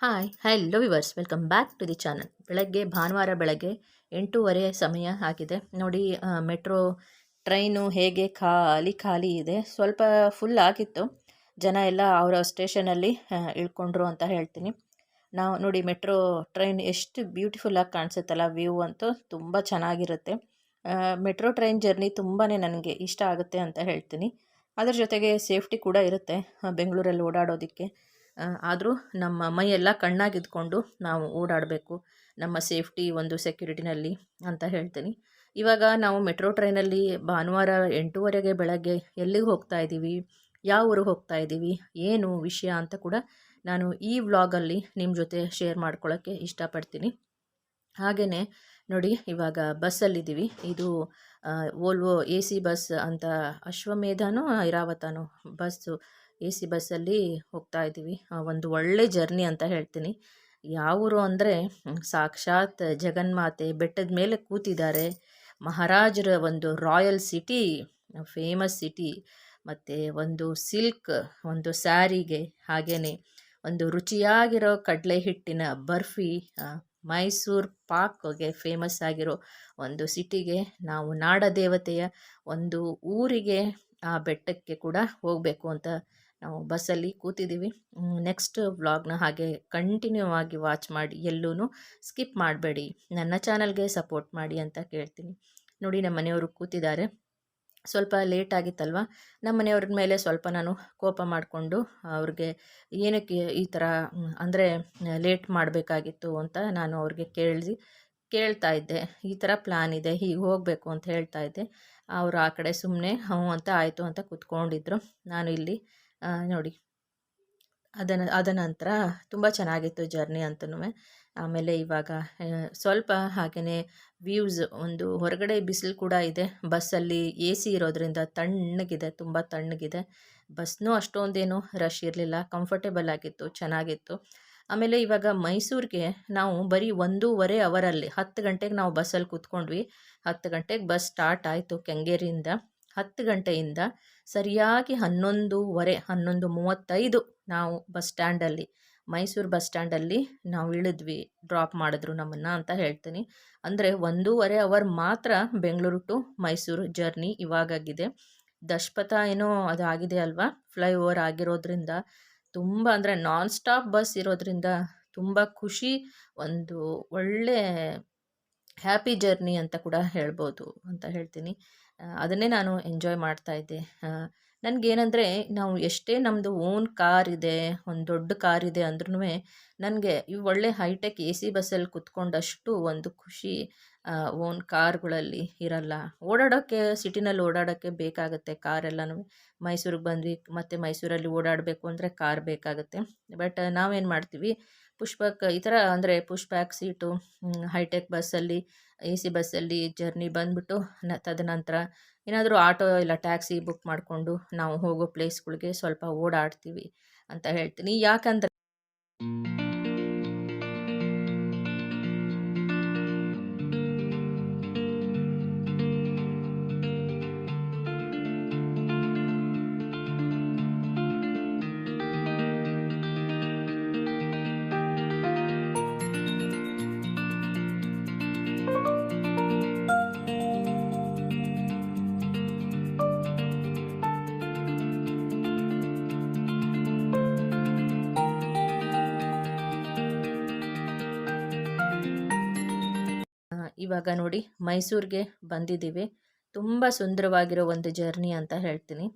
Hi hello viewers welcome back to the channel ಬೆಳಗ್ಗೆ, ಭಾನುವಾರ ಬೆಳಗ್ಗೆ ಎಂಟೂವರೆ ಸಮಯ ಆಗಿದೆ. ನೋಡಿ ಮೆಟ್ರೋ ಟ್ರೈನು ಹೇಗೆ ಖಾಲಿ ಖಾಲಿ ಇದೆ. ಸ್ವಲ್ಪ ಫುಲ್ ಆಗಿತ್ತು. ಜನ ಎಲ್ಲ ಅವರ ಸ್ಟೇಷನಲ್ಲಿ ಇಳ್ಕೊಂಡ್ರು ಅಂತ ಹೇಳ್ತೀನಿ. ನಾವು ನೋಡಿ ಮೆಟ್ರೋ ಟ್ರೈನ್ ಎಷ್ಟು ಬ್ಯೂಟಿಫುಲ್ಲಾಗಿ ಕಾಣಿಸುತ್ತಲ್ಲ ವ್ಯೂ ಅಂತೂ ತುಂಬ ಚೆನ್ನಾಗಿರುತ್ತೆ. ಮೆಟ್ರೋ ಟ್ರೈನ್ ಜರ್ನಿ ತುಂಬಾ ನನಗೆ ಇಷ್ಟ ಆಗುತ್ತೆ ಅಂತ ಹೇಳ್ತೀನಿ. ಅದರ ಜೊತೆಗೆ ಸೇಫ್ಟಿ ಕೂಡ ಇರುತ್ತೆ ಬೆಂಗಳೂರಲ್ಲಿ ಓಡಾಡೋದಕ್ಕೆ. ಆದರೂ ನಮ್ಮ ಮೈಯೆಲ್ಲ ಕಣ್ಣಾಗಿದ್ಕೊಂಡು ನಾವು ಓಡಾಡಬೇಕು. ನಮ್ಮ ಸೇಫ್ಟಿ ಒಂದು ಸೆಕ್ಯೂರಿಟಿನಲ್ಲಿ ಅಂತ ಹೇಳ್ತೀನಿ. ಇವಾಗ ನಾವು ಮೆಟ್ರೋ ಟ್ರೈನಲ್ಲಿ ಭಾನುವಾರ ಎಂಟೂವರೆಗೆ ಬೆಳಗ್ಗೆ ಎಲ್ಲಿಗೆ ಹೋಗ್ತಾ ಇದ್ದೀವಿ? ಯಾವ ಊರಿಗೆ ಹೋಗ್ತಾ ಇದ್ದೀವಿ? ಏನು ವಿಷಯ ಅಂತ ಕೂಡ ನಾನು ಈ ವ್ಲಾಗಲ್ಲಿ ನಿಮ್ಮ ಜೊತೆ ಶೇರ್ ಮಾಡ್ಕೊಳ್ಳೋಕ್ಕೆ ಇಷ್ಟಪಡ್ತೀನಿ. ಹಾಗೆಯೇ ನೋಡಿ, ಇವಾಗ ಬಸ್ಸಲ್ಲಿದ್ದೀವಿ. ಇದು ಓಲ್ವೋ ಎ ಸಿ ಬಸ್ ಅಂತ ಅಶ್ವಮೇಧನೋ ಐರಾವತನೋ ಬಸ್ಸು. ಎ ಸಿ ಬಸ್ಸಲ್ಲಿ ಹೋಗ್ತಾ ಇದ್ದೀವಿ. ಒಂದು ಒಳ್ಳೆ ಜರ್ನಿ ಅಂತ ಹೇಳ್ತೀನಿ. ಯಾವೂರು ಅಂದರೆ ಸಾಕ್ಷಾತ್ ಜಗನ್ಮಾತೆ ಬೆಟ್ಟದ ಮೇಲೆ ಕೂತಿದ್ದಾರೆ. ಮಹಾರಾಜರ ಒಂದು ರಾಯಲ್ ಸಿಟಿ, ಫೇಮಸ್ ಸಿಟಿ, ಮತ್ತು ಒಂದು ಸಿಲ್ಕ್, ಒಂದು ಸ್ಯಾರಿಗೆ ಹಾಗೆಯೇ ಒಂದು ರುಚಿಯಾಗಿರೋ ಕಡಲೆ ಹಿಟ್ಟಿನ ಬರ್ಫಿ ಮೈಸೂರು ಪಾಕ್ಗೆ ಫೇಮಸ್ ಆಗಿರೋ ಒಂದು ಸಿಟಿಗೆ ನಾವು ನಾಡದೇವತೆಯ ಒಂದು ಊರಿಗೆ ಆ ಬೆಟ್ಟಕ್ಕೆ ಕೂಡ ಹೋಗಬೇಕು ಅಂತ ನಾವು ಬಸ್ಸಲ್ಲಿ ಕೂತಿದ್ದೀವಿ. ನೆಕ್ಸ್ಟ್ ವ್ಲಾಗ್ನ ಹಾಗೆ ಕಂಟಿನ್ಯೂ ಆಗಿ ವಾಚ್ ಮಾಡಿ ಎಲ್ಲೂ ಸ್ಕಿಪ್ ಮಾಡಬೇಡಿ. ನನ್ನ ಚಾನಲ್ಗೆ ಸಪೋರ್ಟ್ ಮಾಡಿ ಅಂತ ಕೇಳ್ತೀನಿ. ನೋಡಿ, ನಮ್ಮ ಮನೆಯವರು ಕೂತಿದ್ದಾರೆ. ಸ್ವಲ್ಪ ಲೇಟ್ ಆಗಿತ್ತಲ್ವ? ನಮ್ಮ ಮನೆಯವ್ರ ಮೇಲೆ ಸ್ವಲ್ಪ ನಾನು ಕೋಪ ಮಾಡಿಕೊಂಡು, ಅವ್ರಿಗೆ ಏನಕ್ಕೆ ಈ ಥರ ಅಂದರೆ ಲೇಟ್ ಮಾಡಬೇಕಾಗಿತ್ತು ಅಂತ ನಾನು ಅವ್ರಿಗೆ ಕೇಳಿ ಕೇಳ್ತಾ ಇದ್ದೆ. ಈ ಥರ ಪ್ಲ್ಯಾನ್ ಇದೆ, ಹೀಗೆ ಹೋಗಬೇಕು ಅಂತ ಹೇಳ್ತಾ ಇದ್ದೆ. ಅವರು ಆ ಕಡೆ ಸುಮ್ಮನೆ ಹ್ಞೂ ಅಂತ ಆಯಿತು ಅಂತ ಕೂತ್ಕೊಂಡಿದ್ರು. ನಾನು ಇಲ್ಲಿ ನೋಡಿ. ಅದನ್ನ ಅದ ನಂತರ ತುಂಬ ಚೆನ್ನಾಗಿತ್ತು ಜರ್ನಿ ಅಂತನೂ ಆಮೇಲೆ ಇವಾಗ ಸ್ವಲ್ಪ ಹಾಗೆಯೇ ವ್ಯೂಸ್ ಒಂದು ಹೊರಗಡೆ ಬಿಸಿಲು ಕೂಡ ಇದೆ. ಬಸ್ಸಲ್ಲಿ ಎ ಸಿ ಇರೋದ್ರಿಂದ ತಣ್ಣಗಿದೆ, ತುಂಬ ತಣ್ಣಗಿದೆ. ಬಸ್ನೂ ಅಷ್ಟೊಂದೇನು ರಶ್ ಇರಲಿಲ್ಲ ಕಂಫರ್ಟೇಬಲ್ ಆಗಿತ್ತು, ಚೆನ್ನಾಗಿತ್ತು. ಆಮೇಲೆ ಇವಾಗ ಮೈಸೂರಿಗೆ ನಾವು ಬರೀ ಒಂದೂವರೆ ಅವರಲ್ಲಿ ಹತ್ತು ಗಂಟೆಗೆ ನಾವು ಬಸ್ಸಲ್ಲಿ ಕೂತ್ಕೊಂಡ್ವಿ. ಹತ್ತು ಗಂಟೆಗೆ ಬಸ್ ಸ್ಟಾರ್ಟ್ ಆಯಿತು ಕೆಂಗೇರಿಯಿಂದ. ಹತ್ತು ಗಂಟೆಯಿಂದ ಸರಿಯಾಗಿ ಹನ್ನೊಂದೂವರೆ ಹನ್ನೊಂದು ಮೂವತ್ತೈದು ನಾವು ಬಸ್ ಸ್ಟ್ಯಾಂಡಲ್ಲಿ, ಮೈಸೂರು ಬಸ್ ಸ್ಟ್ಯಾಂಡಲ್ಲಿ ನಾವು ಇಳಿದ್ವಿ, ಡ್ರಾಪ್ ಮಾಡಿದ್ರು ನಮ್ಮನ್ನು ಅಂತ ಹೇಳ್ತೀನಿ. ಅಂದರೆ ಒಂದೂವರೆ ಅವರ್ ಮಾತ್ರ ಬೆಂಗಳೂರು ಟು ಮೈಸೂರು ಜರ್ನಿ ಇವಾಗಾಗಿದೆ. ದಶಪಥ ಏನೋ ಅದು ಆಗಿದೆ ಅಲ್ವಾ? ಫ್ಲೈ ಓವರ್ ಆಗಿರೋದ್ರಿಂದ ತುಂಬ ಅಂದರೆ ನಾನ್ ಸ್ಟಾಪ್ ಬಸ್ ಇರೋದ್ರಿಂದ ತುಂಬ ಖುಷಿ, ಒಂದು ಒಳ್ಳೆ ಹ್ಯಾಪಿ ಜರ್ನಿ ಅಂತ ಕೂಡ ಹೇಳ್ಬೋದು ಅಂತ ಹೇಳ್ತೀನಿ. ಅದನ್ನೇ ನಾನು ಎಂಜಾಯ್ ಮಾಡ್ತಾ ಇದ್ದೆ. ನನಗೇನಂದರೆ ನಾವು ಎಷ್ಟೇ ನಮ್ಮದು ಓನ್ ಕಾರ್ ಇದೆ, ಒಂದು ದೊಡ್ಡ ಕಾರ್ ಇದೆ ಅಂದ್ರೂ ನನಗೆ ಇವು ಒಳ್ಳೆ ಹೈಟೆಕ್ ಎ ಸಿ ಬಸ್ಸಲ್ಲಿ ಕುತ್ಕೊಂಡಷ್ಟು ಒಂದು ಖುಷಿ ಓನ್ ಕಾರ್ಗಳಲ್ಲಿ ಇರಲ್ಲ. ಓಡಾಡೋಕ್ಕೆ ಸಿಟಿನಲ್ಲಿ ಓಡಾಡೋಕ್ಕೆ ಬೇಕಾಗುತ್ತೆ ಕಾರೆಲ್ಲನೂ ಮೈಸೂರಿಗೆ ಬಂದ್ವಿ, ಮತ್ತು ಮೈಸೂರಲ್ಲಿ ಓಡಾಡಬೇಕು ಅಂದರೆ ಕಾರ್ ಬೇಕಾಗುತ್ತೆ. ಬಟ್ ನಾವೇನು ಮಾಡ್ತೀವಿ? ಪುಷ್ಪಕ್, ಈ ಥರ ಅಂದರೆ ಪುಷ್ ಬ್ಯಾಕ್ ಸೀಟು ಹೈಟೆಕ್ ಬಸ್ಸಲ್ಲಿ ಎ ಸಿ ಬಸ್ಸಲ್ಲಿ ಜರ್ನಿ ಬಂದುಬಿಟ್ಟು ನ ತದನಂತರ ಏನಾದರೂ ಆಟೋ ಇಲ್ಲ ಟ್ಯಾಕ್ಸಿ ಬುಕ್ ಮಾಡಿಕೊಂಡು ನಾವು ಹೋಗೋ ಪ್ಲೇಸ್ಗಳಿಗೆ ಸ್ವಲ್ಪ ಓಡಾಡ್ತೀವಿ ಅಂತ ಹೇಳ್ತೀನಿ. ಯಾಕಂದರೆ ಇವಾಗ ನೋಡಿ ಮೈಸೂರಿಗೆ ಬಂದಿದ್ದೀವಿ. ತುಂಬ ಸುಂದರವಾಗಿರೋ ಒಂದು ಜರ್ನಿ ಅಂತ ಹೇಳ್ತೀನಿ.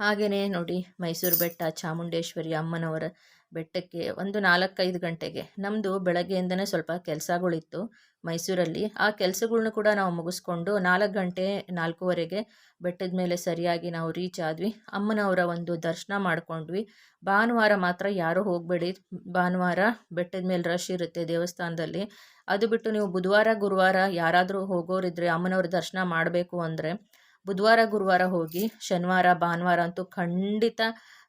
ಹಾಗೆಯೇ ನೋಡಿ ಮೈಸೂರು ಬೆಟ್ಟ ಚಾಮುಂಡೇಶ್ವರಿ ಅಮ್ಮನವರ ಬೆಟ್ಟಕ್ಕೆ ಒಂದು ನಾಲ್ಕೈದು ಗಂಟೆಗೆ. ನಮ್ಮದು ಬೆಳಗ್ಗೆಯಿಂದನೇ ಸ್ವಲ್ಪ ಕೆಲಸಗಳಿತ್ತು ಮೈಸೂರಲ್ಲಿ. ಆ ಕೆಲಸಗಳ್ನು ಕೂಡ ನಾವು ಮುಗಿಸ್ಕೊಂಡು ನಾಲ್ಕು ಗಂಟೆ ನಾಲ್ಕೂವರೆಗೆ ಬೆಟ್ಟದ ಮೇಲೆ ಸರಿಯಾಗಿ ನಾವು ರೀಚ್ ಆದ್ವಿ. ಅಮ್ಮನವರ ಒಂದು ದರ್ಶನ ಮಾಡ್ಕೊಂಡ್ವಿ. ಭಾನುವಾರ ಮಾತ್ರ ಯಾರೂ ಹೋಗಬೇಡಿ. ಭಾನುವಾರ ಬೆಟ್ಟದ ಮೇಲೆ ರಶ್ ಇರುತ್ತೆ ದೇವಸ್ಥಾನದಲ್ಲಿ. ಅದು ಬಿಟ್ಟು ನೀವು ಬುಧವಾರ, ಗುರುವಾರ ಯಾರಾದರೂ ಹೋಗೋರಿದ್ರೆ ಅಮ್ಮನವ್ರ ದರ್ಶನ ಮಾಡಬೇಕು ಅಂದರೆ ಬುಧವಾರ, ಗುರುವಾರ ಹೋಗಿ ಶನಿವಾರ, ಭಾನುವಾರ ಅಂತೂ ಖಂಡಿತ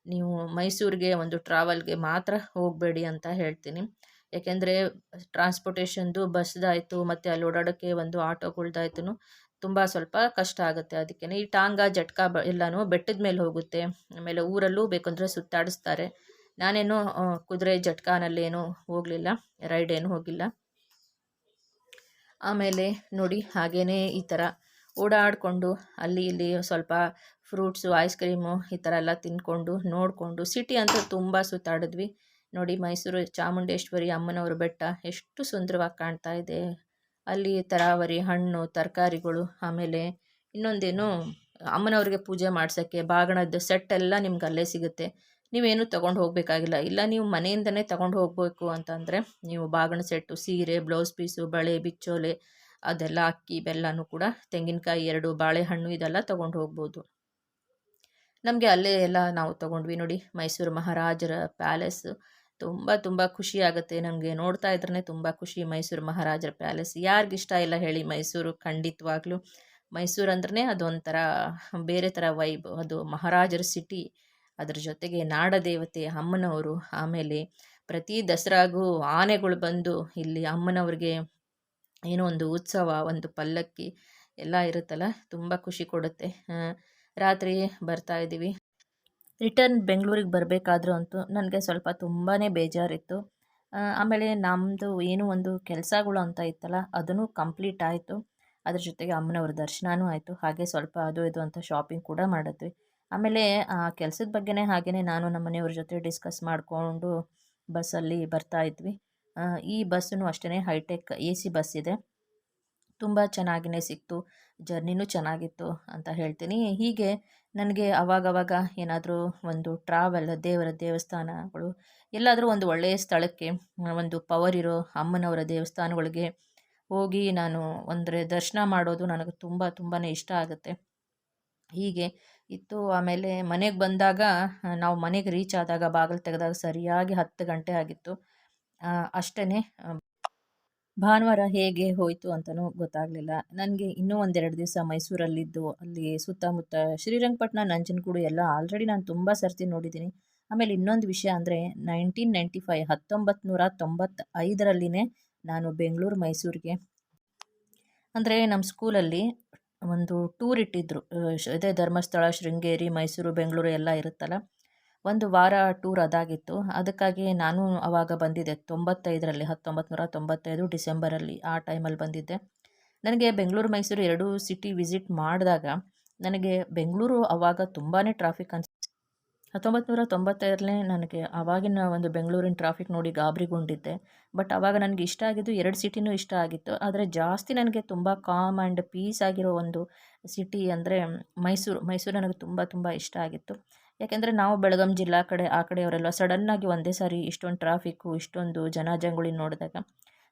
ನೀವು ಮೈಸೂರಿಗೆ ಒಂದು ಟ್ರಾವೆಲ್ಗೆ ಮಾತ್ರ ಹೋಗಬೇಡಿ ಅಂತ ಹೇಳ್ತೀನಿ. ಯಾಕೆಂದರೆ ಟ್ರಾನ್ಸ್ಪೋರ್ಟೇಷನ್ದು ಬಸ್ದಾಯಿತು, ಮತ್ತು ಅಲ್ಲಿ ಓಡಾಡೋಕ್ಕೆ ಒಂದು ಆಟೋಗಳ್ದಾಯ್ತು ತುಂಬ ಸ್ವಲ್ಪ ಕಷ್ಟ ಆಗುತ್ತೆ ಅದಕ್ಕೆ ಈ ಟಾಂಗ, ಜಟ್ಕಾ ಬ ಎಲ್ಲನೂ ಬೆಟ್ಟದ ಮೇಲೆ ಹೋಗುತ್ತೆ. ಆಮೇಲೆ ಊರಲ್ಲೂ ಬೇಕಂದರೆ ಸುತ್ತಾಡಿಸ್ತಾರೆ. ನಾನೇನು ಕುದುರೆ, ಜಟ್ಕಾನಲ್ಲೇನು ಹೋಗಲಿಲ್ಲ ರೈಡ್ ಏನು ಹೋಗಿಲ್ಲ. ಆಮೇಲೆ ನೋಡಿ ಹಾಗೇ ಈ ಥರ ಓಡಾಡಿಕೊಂಡು ಅಲ್ಲಿ ಇಲ್ಲಿ ಸ್ವಲ್ಪ ಫ್ರೂಟ್ಸು, ಐಸ್ ಕ್ರೀಮು ಈ ಥರ ಎಲ್ಲ ತಿಂದ್ಕೊಂಡು, ನೋಡಿಕೊಂಡು, ಸಿಟಿ ಅಂತೂ ತುಂಬ ಸುತ್ತಾಡಿದ್ವಿ. ನೋಡಿ ಮೈಸೂರು ಚಾಮುಂಡೇಶ್ವರಿ ಅಮ್ಮನವ್ರ ಬೆಟ್ಟ ಎಷ್ಟು ಸುಂದರವಾಗಿ ಕಾಣ್ತಾ ಇದೆ. ಅಲ್ಲಿ ತರಾವರಿ, ಹಣ್ಣು, ತರಕಾರಿಗಳು, ಆಮೇಲೆ ಇನ್ನೊಂದೇನು ಅಮ್ಮನವ್ರಿಗೆ ಪೂಜೆ ಮಾಡ್ಸೋಕ್ಕೆ ಬಾಗಣದ ಸೆಟ್ ಎಲ್ಲ ನಿಮ್ಗೆ ಅಲ್ಲೇ ಸಿಗುತ್ತೆ. ನೀವೇನು ತೊಗೊಂಡು ಹೋಗಬೇಕಾಗಿಲ್ಲ. ಇಲ್ಲ, ನೀವು ಮನೆಯಿಂದನೇ ತೊಗೊಂಡು ಹೋಗಬೇಕು ಅಂತಂದರೆ ನೀವು ಬಾಗಣ ಸೆಟ್ಟು, ಸೀರೆ, ಬ್ಲೌಸ್ ಪೀಸು, ಬಳೆ, ಬಿಚ್ಚೋಲೆ ಅದೆಲ್ಲ, ಅಕ್ಕಿ, ಬೆಲ್ಲನೂ ಕೂಡ ತೆಂಗಿನಕಾಯಿ ಎರಡು, ಬಾಳೆಹಣ್ಣು ಇದೆಲ್ಲ ತೊಗೊಂಡು ಹೋಗ್ಬೋದು. ನಮಗೆ ಅಲ್ಲೇ ಎಲ್ಲ ನಾವು ತೊಗೊಂಡ್ವಿ ನೋಡಿ ಮೈಸೂರು ಮಹಾರಾಜರ ಪ್ಯಾಲೇಸ್. ತುಂಬ ತುಂಬ ಖುಷಿ ಆಗುತ್ತೆ. ನಮಗೆ ನೋಡ್ತಾ ಇದ್ರೇ ತುಂಬ ಖುಷಿ ಮೈಸೂರು ಮಹಾರಾಜರ ಪ್ಯಾಲೇಸ್. ಯಾರಿಗಿಷ್ಟ ಇಲ್ಲ ಹೇಳಿ ಮೈಸೂರು ಖಂಡಿತವಾಗ್ಲೂ. ಮೈಸೂರು ಅಂದ್ರೆ ಅದೊಂಥರ ಬೇರೆ ಥರ ವೈಬ್. ಅದು ಮಹಾರಾಜರ ಸಿಟಿ. ಅದ್ರ ಜೊತೆಗೆ ನಾಡದೇವತೆ ಅಮ್ಮನವರು ಆಮೇಲೆ ಪ್ರತಿ ದಸರಾಗೂ ಆನೆಗಳು ಬಂದು ಇಲ್ಲಿ ಅಮ್ಮನವ್ರಿಗೆ ಏನೋ ಒಂದು ಉತ್ಸವ, ಒಂದು ಪಲ್ಲಕ್ಕಿ ಎಲ್ಲ ಇರುತ್ತಲ್ಲ, ತುಂಬ ಖುಷಿ ಕೊಡುತ್ತೆ. ರಾತ್ರಿ ಬರ್ತಾ ಇದ್ದೀವಿ. ರಿಟರ್ನ್ ಬೆಂಗಳೂರಿಗೆ ಬರಬೇಕಾದ್ರೂ ಅಂತೂ ನನಗೆ ಸ್ವಲ್ಪ ತುಂಬಾ ಬೇಜಾರಿತ್ತು. ಆಮೇಲೆ ನಮ್ಮದು ಏನು ಒಂದು ಕೆಲಸಗಳು ಅಂತ ಇತ್ತಲ್ಲ, ಅದನ್ನು ಕಂಪ್ಲೀಟ್ ಆಯಿತು. ಅದ್ರ ಜೊತೆಗೆ ಅಮ್ಮನವ್ರ ದರ್ಶನವೂ ಆಯಿತು. ಹಾಗೆ ಸ್ವಲ್ಪ ಅದು ಇದು ಅಂತ ಶಾಪಿಂಗ್ ಕೂಡ ಮಾಡಿದ್ವಿ. ಆಮೇಲೆ, ಆ, ಕೆಲಸದ ಬಗ್ಗೆನೇ ಹಾಗೆಯೇ ನಾನು ನಮ್ಮ ಮನೆಯವ್ರ ಜೊತೆ ಡಿಸ್ಕಸ್ ಮಾಡಿಕೊಂಡು ಬಸ್ಸಲ್ಲಿ ಬರ್ತಾ ಇದ್ವಿ. ಈ ಬಸ್ಸು ಅಷ್ಟೇ ಹೈಟೆಕ್ ಎ ಸಿ ಬಸ್ ಇದೆ. ತುಂಬ ಚೆನ್ನಾಗಿಯೇ ಸಿಕ್ತು. ಜರ್ನಿನೂ ಚೆನ್ನಾಗಿತ್ತು ಅಂತ ಹೇಳ್ತೀನಿ. ಹೀಗೆ ನನಗೆ ಅವಾಗವಾಗ ಏನಾದರೂ ಒಂದು ಟ್ರಾವೆಲ್ ದೇವರ ದೇವಸ್ಥಾನಗಳು, ಎಲ್ಲಾದರೂ ಒಂದು ಒಳ್ಳೆಯ ಸ್ಥಳಕ್ಕೆ, ಒಂದು ಪವರ್ ಇರೋ ಅಮ್ಮನವರ ದೇವಸ್ಥಾನಗಳಿಗೆ ಹೋಗಿ ನಾನು ಅಂದರೆ ದರ್ಶನ ಮಾಡೋದು ನನಗೆ ತುಂಬ ತುಂಬಾ ಇಷ್ಟ ಆಗುತ್ತೆ. ಹೀಗೆ ಇತ್ತು. ಆಮೇಲೆ ಮನೆಗೆ ಬಂದಾಗ, ನಾವು ಮನೆಗೆ ರೀಚ್ ಆದಾಗ, ಬಾಗಿಲು ತೆಗೆದಾಗ ಸರಿಯಾಗಿ ಹತ್ತು ಗಂಟೆ ಆಗಿತ್ತು. ಅಷ್ಟೇ ಭಾನುವಾರ ಹೇಗೆ ಹೋಯಿತು ಅಂತಲೂ ಗೊತ್ತಾಗಲಿಲ್ಲ. ನನಗೆ ಇನ್ನೂ ಒಂದೆರಡು ದಿವಸ ಮೈಸೂರಲ್ಲಿದ್ದು, ಅಲ್ಲಿ ಸುತ್ತಮುತ್ತ ಶ್ರೀರಂಗಪಟ್ಟಣ ನಂಜನಗೂಡು ಎಲ್ಲ ಆಲ್ರೆಡಿ ನಾನು ತುಂಬ ಸರ್ತಿ ನೋಡಿದ್ದೀನಿ. ಆಮೇಲೆ ಇನ್ನೊಂದು ವಿಷಯ ಅಂದರೆ ನೈನ್ಟೀನ್ ನೈಂಟಿ ಫೈ ಹತ್ತೊಂಬತ್ತು ನೂರ ತೊಂಬತ್ತೈದರಲ್ಲಿನೇ ನಾನು ಬೆಂಗಳೂರು, ಮೈಸೂರಿಗೆ. ಅಂದರೆ ನಮ್ಮ ಸ್ಕೂಲಲ್ಲಿ ಒಂದು ಟೂರ್ ಇಟ್ಟಿದ್ದರು ಇದೇ ಧರ್ಮಸ್ಥಳ, ಶೃಂಗೇರಿ, ಮೈಸೂರು, ಬೆಂಗಳೂರು ಎಲ್ಲ ಇರುತ್ತಲ್ಲ. ಒಂದು ವಾರ ಟೂರ್ ಅದಾಗಿತ್ತು. ಅದಕ್ಕಾಗಿ ನಾನು ಆವಾಗ ಬಂದಿದ್ದೆ. ತೊಂಬತ್ತೈದರಲ್ಲಿ ಹತ್ತೊಂಬತ್ತು ನೂರ ತೊಂಬತ್ತೈದು ಡಿಸೆಂಬರಲ್ಲಿ ಆ ಟೈಮಲ್ಲಿ ಬಂದಿದ್ದೆ. ನನಗೆ ಬೆಂಗಳೂರು, ಮೈಸೂರು ಎರಡೂ ಸಿಟಿ ವಿಸಿಟ್ ಮಾಡಿದಾಗ ನನಗೆ ಬೆಂಗಳೂರು ಆವಾಗ ತುಂಬಾ ಟ್ರಾಫಿಕ್ ಅನ್ಸ್ ಹತ್ತೊಂಬತ್ತು ನೂರ ತೊಂಬತ್ತೈದರಲ್ಲೇ ನನಗೆ ಆವಾಗಿನ ಒಂದು ಬೆಂಗಳೂರಿನ ಟ್ರಾಫಿಕ್ ನೋಡಿ ಗಾಬರಿಗೊಂಡಿದ್ದೆ. ಬಟ್ ಆವಾಗ ನನಗೆ ಇಷ್ಟ ಆಗಿದ್ದು ಎರಡು ಸಿಟಿನೂ ಇಷ್ಟ ಆಗಿತ್ತು. ಆದರೆ ಜಾಸ್ತಿ ನನಗೆ ತುಂಬ ಕಾಮ್ ಆ್ಯಂಡ್ ಪೀಸ್ ಆಗಿರೋ ಒಂದು ಸಿಟಿ ಅಂದರೆ ಮೈಸೂರು. ಮೈಸೂರು ನನಗೆ ತುಂಬ ತುಂಬ ಇಷ್ಟ ಆಗಿತ್ತು. ಯಾಕೆಂದರೆ ನಾವು ಬೆಳಗಾಂ ಜಿಲ್ಲಾ ಕಡೆ, ಆ ಕಡೆಯವರೆಲ್ಲ ಸಡನ್ನಾಗಿ ಒಂದೇ ಸಾರಿ ಇಷ್ಟೊಂದು ಟ್ರಾಫಿಕ್ಕು ಇಷ್ಟೊಂದು ಜನ ಜಂಗುಳಿ ನೋಡಿದಾಗ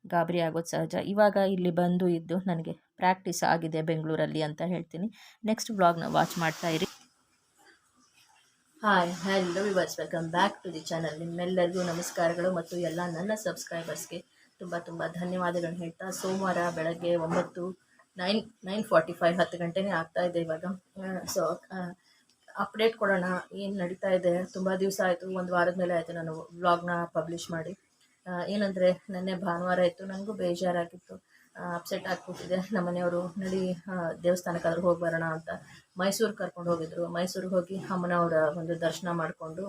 ಗಾಬರಿ ಆಗೋದು ಸಹಜ. ಇವಾಗ ಇಲ್ಲಿ ಬಂದು ಇದ್ದು ನನಗೆ ಪ್ರಾಕ್ಟೀಸ್ ಆಗಿದೆ ಬೆಂಗಳೂರಲ್ಲಿ ಅಂತ ಹೇಳ್ತೀನಿ. ನೆಕ್ಸ್ಟ್ ವ್ಲಾಗ್ನ ವಾಚ್ ಮಾಡ್ತಾ ಇರಿ. Hi hello viewers welcome back to the channel ನಿಮ್ಮೆಲ್ಲರಿಗೂ ನಮಸ್ಕಾರಗಳು ಮತ್ತು ಎಲ್ಲ ನನ್ನ ಸಬ್ಸ್ಕ್ರೈಬರ್ಸ್ಗೆ ತುಂಬ ತುಂಬ ಧನ್ಯವಾದಗಳನ್ನ ಹೇಳ್ತಾ ಸೋಮವಾರ ಬೆಳಗ್ಗೆ ಒಂಬತ್ತು, ನೈನ್ ನೈನ್ ಫಾರ್ಟಿ ಫೈವ್ ಹತ್ತು ಗಂಟೆನೇ ಆಗ್ತಾ ಇದೆ ಇವಾಗ. ಸೊ ಅಪ್ಡೇಟ್ ಕೊಡೋಣ, ಏನು ನಡೀತಾ ಇದೆ? ತುಂಬ ದಿವಸ ಆಯಿತು, ಒಂದು ವಾರದ ಮೇಲೆ ಆಯಿತು ನಾನು ವ್ಲಾಗ್ನ ಪಬ್ಲಿಷ್ ಮಾಡಿ. ಏನಂದರೆ ನೆನ್ನೆ ಭಾನುವಾರ ಇತ್ತು ನನಗೂ ಬೇಜಾರಾಗಿತ್ತು. ಅಪ್ಸೆಟ್ ಆಗಿಬಿಟ್ಟಿದೆ. ನಮ್ಮ ಮನೆಯವರು, ನಡಿ ದೇವಸ್ಥಾನಕ್ಕಾದ್ರೂ ಹೋಗಿ ಬರೋಣ ಅಂತ ಮೈಸೂರು ಕರ್ಕೊಂಡು ಹೋಗಿದ್ರು. ಮೈಸೂರಿಗೆ ಹೋಗಿ ಅಮ್ಮನವರ ಒಂದು ದರ್ಶನ ಮಾಡಿಕೊಂಡು